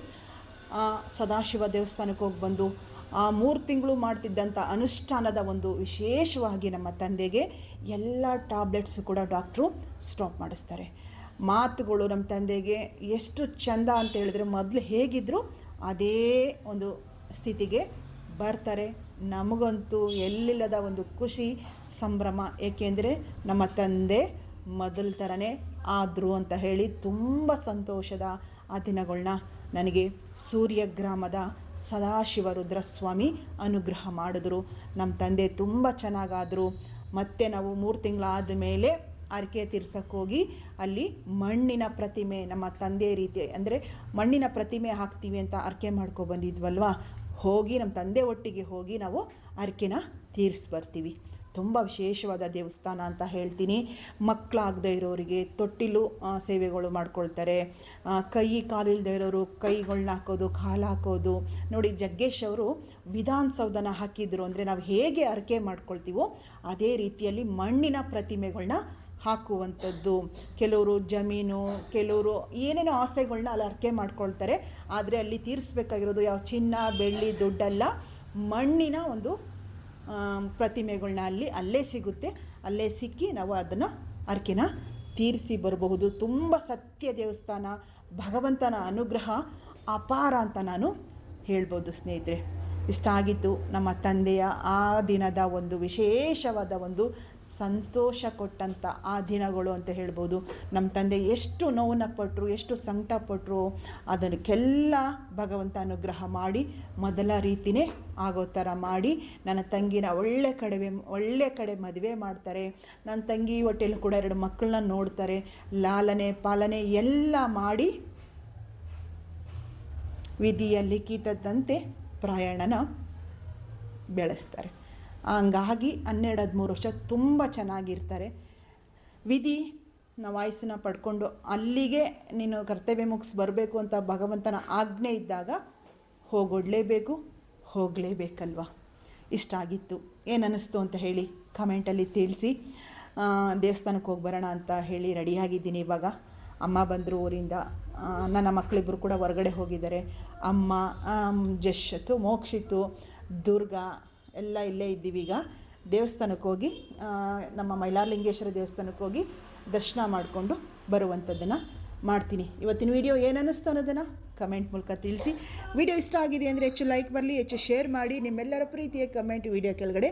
ಆ, ಸದಾಶಿವ ದೇವಸ್ಥಾನಕ್ಕೆ ಹೋಗಿ ಬಂದು ಆ ಮೂರು ತಿಂಗಳು ಮಾಡ್ತಿದ್ದಂಥ ಅನುಷ್ಠಾನದ ಒಂದು ವಿಶೇಷವಾಗಿ ನಮ್ಮ ತಂದೆಗೆ ಎಲ್ಲ ಟ್ಯಾಬ್ಲೆಟ್ಸು ಕೂಡ ಡಾಕ್ಟ್ರು ಸ್ಟಾಪ್ ಮಾಡಿಸ್ತಾರೆ. ಮಾತುಗಳು ನಮ್ಮ ತಂದೆಗೆ ಎಷ್ಟು ಚಂದ ಅಂತ ಹೇಳಿದ್ರೆ ಮೊದಲು ಹೇಗಿದ್ರು ಅದೇ ಒಂದು ಸ್ಥಿತಿಗೆ ಬರ್ತಾರೆ. ನಮಗಂತೂ ಎಲ್ಲಿಲ್ಲದ ಒಂದು ಖುಷಿ, ಸಂಭ್ರಮ. ಏಕೆಂದರೆ ನಮ್ಮ ತಂದೆ ಮೊದಲ ಥರನೇ ಆದರು ಅಂತ ಹೇಳಿ ತುಂಬ ಸಂತೋಷದ ಆ ದಿನಗಳನ್ನ ನನಗೆ ಸೂರ್ಯ ಗ್ರಾಮದ ಸದಾಶಿವ ರುದ್ರಸ್ವಾಮಿ ಅನುಗ್ರಹ ಮಾಡಿದ್ರು. ನಮ್ಮ ತಂದೆ ತುಂಬ ಚೆನ್ನಾಗಾದರು. ಮತ್ತೆ ನಾವು ಮೂರು ತಿಂಗಳಾದ ಮೇಲೆ ಅರಕೆ ತೀರ್ಸಕ್ಕೆ ಹೋಗಿ ಅಲ್ಲಿ ಮಣ್ಣಿನ ಪ್ರತಿಮೆ, ನಮ್ಮ ತಂದೆ ರೀತಿ, ಅಂದರೆ ಮಣ್ಣಿನ ಪ್ರತಿಮೆ ಹಾಕ್ತೀವಿ ಅಂತ ಅರಕೆ ಮಾಡ್ಕೊ ಬಂದಿದ್ವಲ್ವಾ? ಹೋಗಿ ನಮ್ಮ ತಂದೆ ಒಟ್ಟಿಗೆ ಹೋಗಿ ನಾವು ಅರಕೆನ ತೀರಿಸಿ ಬರ್ತೀವಿ. ತುಂಬ ವಿಶೇಷವಾದ ದೇವಸ್ಥಾನ ಅಂತ ಹೇಳ್ತೀನಿ. ಮಕ್ಕಳಾಗದೇ ಇರೋರಿಗೆ ತೊಟ್ಟಿಲು ಸೇವೆಗಳು ಮಾಡ್ಕೊಳ್ತಾರೆ. ಕೈ ಕಾಲಿಲ್ಲದೆ ಇರೋರು ಕೈಗಳನ್ನ ಹಾಕೋದು, ಕಾಲು ಹಾಕೋದು. ನೋಡಿ, ಜಗ್ಗೇಶ್ ಅವರು ವಿಧಾನಸೌಧನ ಹಾಕಿದ್ರು ಅಂದರೆ ನಾವು ಹೇಗೆ ಅರಕೆ ಮಾಡ್ಕೊಳ್ತೀವೋ ಅದೇ ರೀತಿಯಲ್ಲಿ ಮಣ್ಣಿನ ಪ್ರತಿಮೆಗಳನ್ನ ಹಾಕುವಂಥದ್ದು. ಕೆಲವರು ಜಮೀನು, ಕೆಲವರು ಏನೇನೋ ಆಸೆಗಳನ್ನ ಅಲ್ಲಿ ಅರ್ಕೆ ಮಾಡ್ಕೊಳ್ತಾರೆ. ಆದರೆ ಅಲ್ಲಿ ತೀರಿಸ್ಬೇಕಾಗಿರೋದು ಯಾವ ಚಿನ್ನ, ಬೆಳ್ಳಿ, ದುಡ್ಡಲ್ಲ ಮಣ್ಣಿನ ಒಂದು ಪ್ರತಿಮೆಗಳನ್ನ ಅಲ್ಲಿ, ಅಲ್ಲೇ ಸಿಗುತ್ತೆ. ಅಲ್ಲೇ ಸಿಕ್ಕಿ ನಾವು ಅದನ್ನು ಅರ್ಕೆನ ತೀರಿಸಿ ಬರಬಹುದು. ತುಂಬ ಸತ್ಯ ದೇವಸ್ಥಾನ, ಭಗವಂತನ ಅನುಗ್ರಹ ಅಪಾರ ಅಂತ ನಾನು ಹೇಳ್ಬೋದು ಸ್ನೇಹಿತರೆ. ಇಷ್ಟ ಆಗಿತ್ತು ನಮ್ಮ ತಂದೆಯ ಆ ದಿನದ ಒಂದು ವಿಶೇಷವಾದ ಒಂದು ಸಂತೋಷ ಕೊಟ್ಟಂಥ ಆ ದಿನಗಳು ಅಂತ ಹೇಳ್ಬೋದು. ನಮ್ಮ ತಂದೆ ಎಷ್ಟು ನೋವನ್ನು ಪಟ್ಟರು ಎಷ್ಟು ಸಂಕಟ ಪಟ್ಟರು ಅದಕ್ಕೆಲ್ಲ ಭಗವಂತ ಅನುಗ್ರಹ ಮಾಡಿ ಮೊದಲ ರೀತಿಯೇ ಆಗೋ ಥರ ಮಾಡಿ ನನ್ನ ತಂಗಿನ ಒಳ್ಳೆ ಕಡೆವೆ ಒಳ್ಳೆ ಕಡೆ ಮದುವೆ ಮಾಡ್ತಾರೆ. ನನ್ನ ತಂಗಿ ಹೊಟ್ಟೆಯಲ್ಲಿ ಕೂಡ ಎರಡು ಮಕ್ಕಳನ್ನ ನೋಡ್ತಾರೆ. ಲಾಲನೆ ಪಾಲನೆ ಎಲ್ಲ ಮಾಡಿ ವಿಧಿಯ ಲಿಖಿತದಂತೆ ಪ್ರಯಾಣನ ಬೆಳೆಸ್ತಾರೆ. ಹಂಗಾಗಿ ಹನ್ನೆರಡು ಹದಿಮೂರು ವರ್ಷ ತುಂಬ ಚೆನ್ನಾಗಿರ್ತಾರೆ. ವಿಧಿ ನಾವು ವಾಯ್ಸನ್ನ ಪಡ್ಕೊಂಡು ಅಲ್ಲಿಗೆ ನೀನು ಕರ್ತವ್ಯ ಮುಗಿಸ್ ಬರಬೇಕು ಅಂತ ಭಗವಂತನ ಆಜ್ಞೆ ಇದ್ದಾಗ ಹೋಗೊಡ್ಲೇಬೇಕು, ಹೋಗಲೇಬೇಕಲ್ವ? ಇಷ್ಟ ಆಗಿತ್ತು. ಏನನ್ನಿಸ್ತು ಅಂತ ಹೇಳಿ ಕಮೆಂಟಲ್ಲಿ ತಿಳಿಸಿ. ದೇವಸ್ಥಾನಕ್ಕೆ ಹೋಗಿ ಬರೋಣ ಅಂತ ಹೇಳಿ ರೆಡಿಯಾಗಿದ್ದೀನಿ ಇವಾಗ. ಅಮ್ಮ ಬಂದರು ಊರಿಂದ. ನನ್ನ ಮಕ್ಕಳಿಬ್ಬರು ಕೂಡ ಹೊರಗಡೆ ಹೋಗಿದ್ದಾರೆ. ಅಮ್ಮ ಆಮ್, ಜಶ್ಶತು ಮೋಕ್ಷಿತು ದುರ್ಗಾ ಎಲ್ಲ ಇಲ್ಲೇ ಇದ್ದೀವಿ ಈಗ. ದೇವಸ್ಥಾನಕ್ಕೆ ಹೋಗಿ ನಮ್ಮ ಮೈಲಾರಲಿಂಗೇಶ್ವರ ದೇವಸ್ಥಾನಕ್ಕೆ ಹೋಗಿ ದರ್ಶನ ಮಾಡಿಕೊಂಡು ಬರುವಂಥದ್ದನ್ನು ಮಾಡ್ತೀನಿ. ಇವತ್ತಿನ ವಿಡಿಯೋ ಏನು ಅನ್ನಿಸ್ತು ಅನ್ನೋದನ್ನು ಕಮೆಂಟ್ ಮೂಲಕ ತಿಳಿಸಿ. ವಿಡಿಯೋ ಇಷ್ಟ ಆಗಿದೆ ಅಂದರೆ ಹೆಚ್ಚು ಲೈಕ್ ಬರಲಿ ಹೆಚ್ಚು ಶೇರ್ ಮಾಡಿ ನಿಮ್ಮೆಲ್ಲರ ಪ್ರೀತಿಯ ಕಮೆಂಟ್ ವಿಡಿಯೋ ಕೆಳಗಡೆ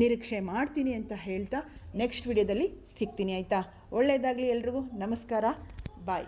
ನಿರೀಕ್ಷೆ ಮಾಡ್ತೀನಿ ಅಂತ ಹೇಳ್ತಾ ನೆಕ್ಸ್ಟ್ ವಿಡಿಯೋದಲ್ಲಿ ಸಿಗ್ತೀನಿ ಆಯಿತಾ? ಒಳ್ಳೆಯದಾಗಲಿ ಎಲ್ರಿಗೂ. ನಮಸ್ಕಾರ. Bye.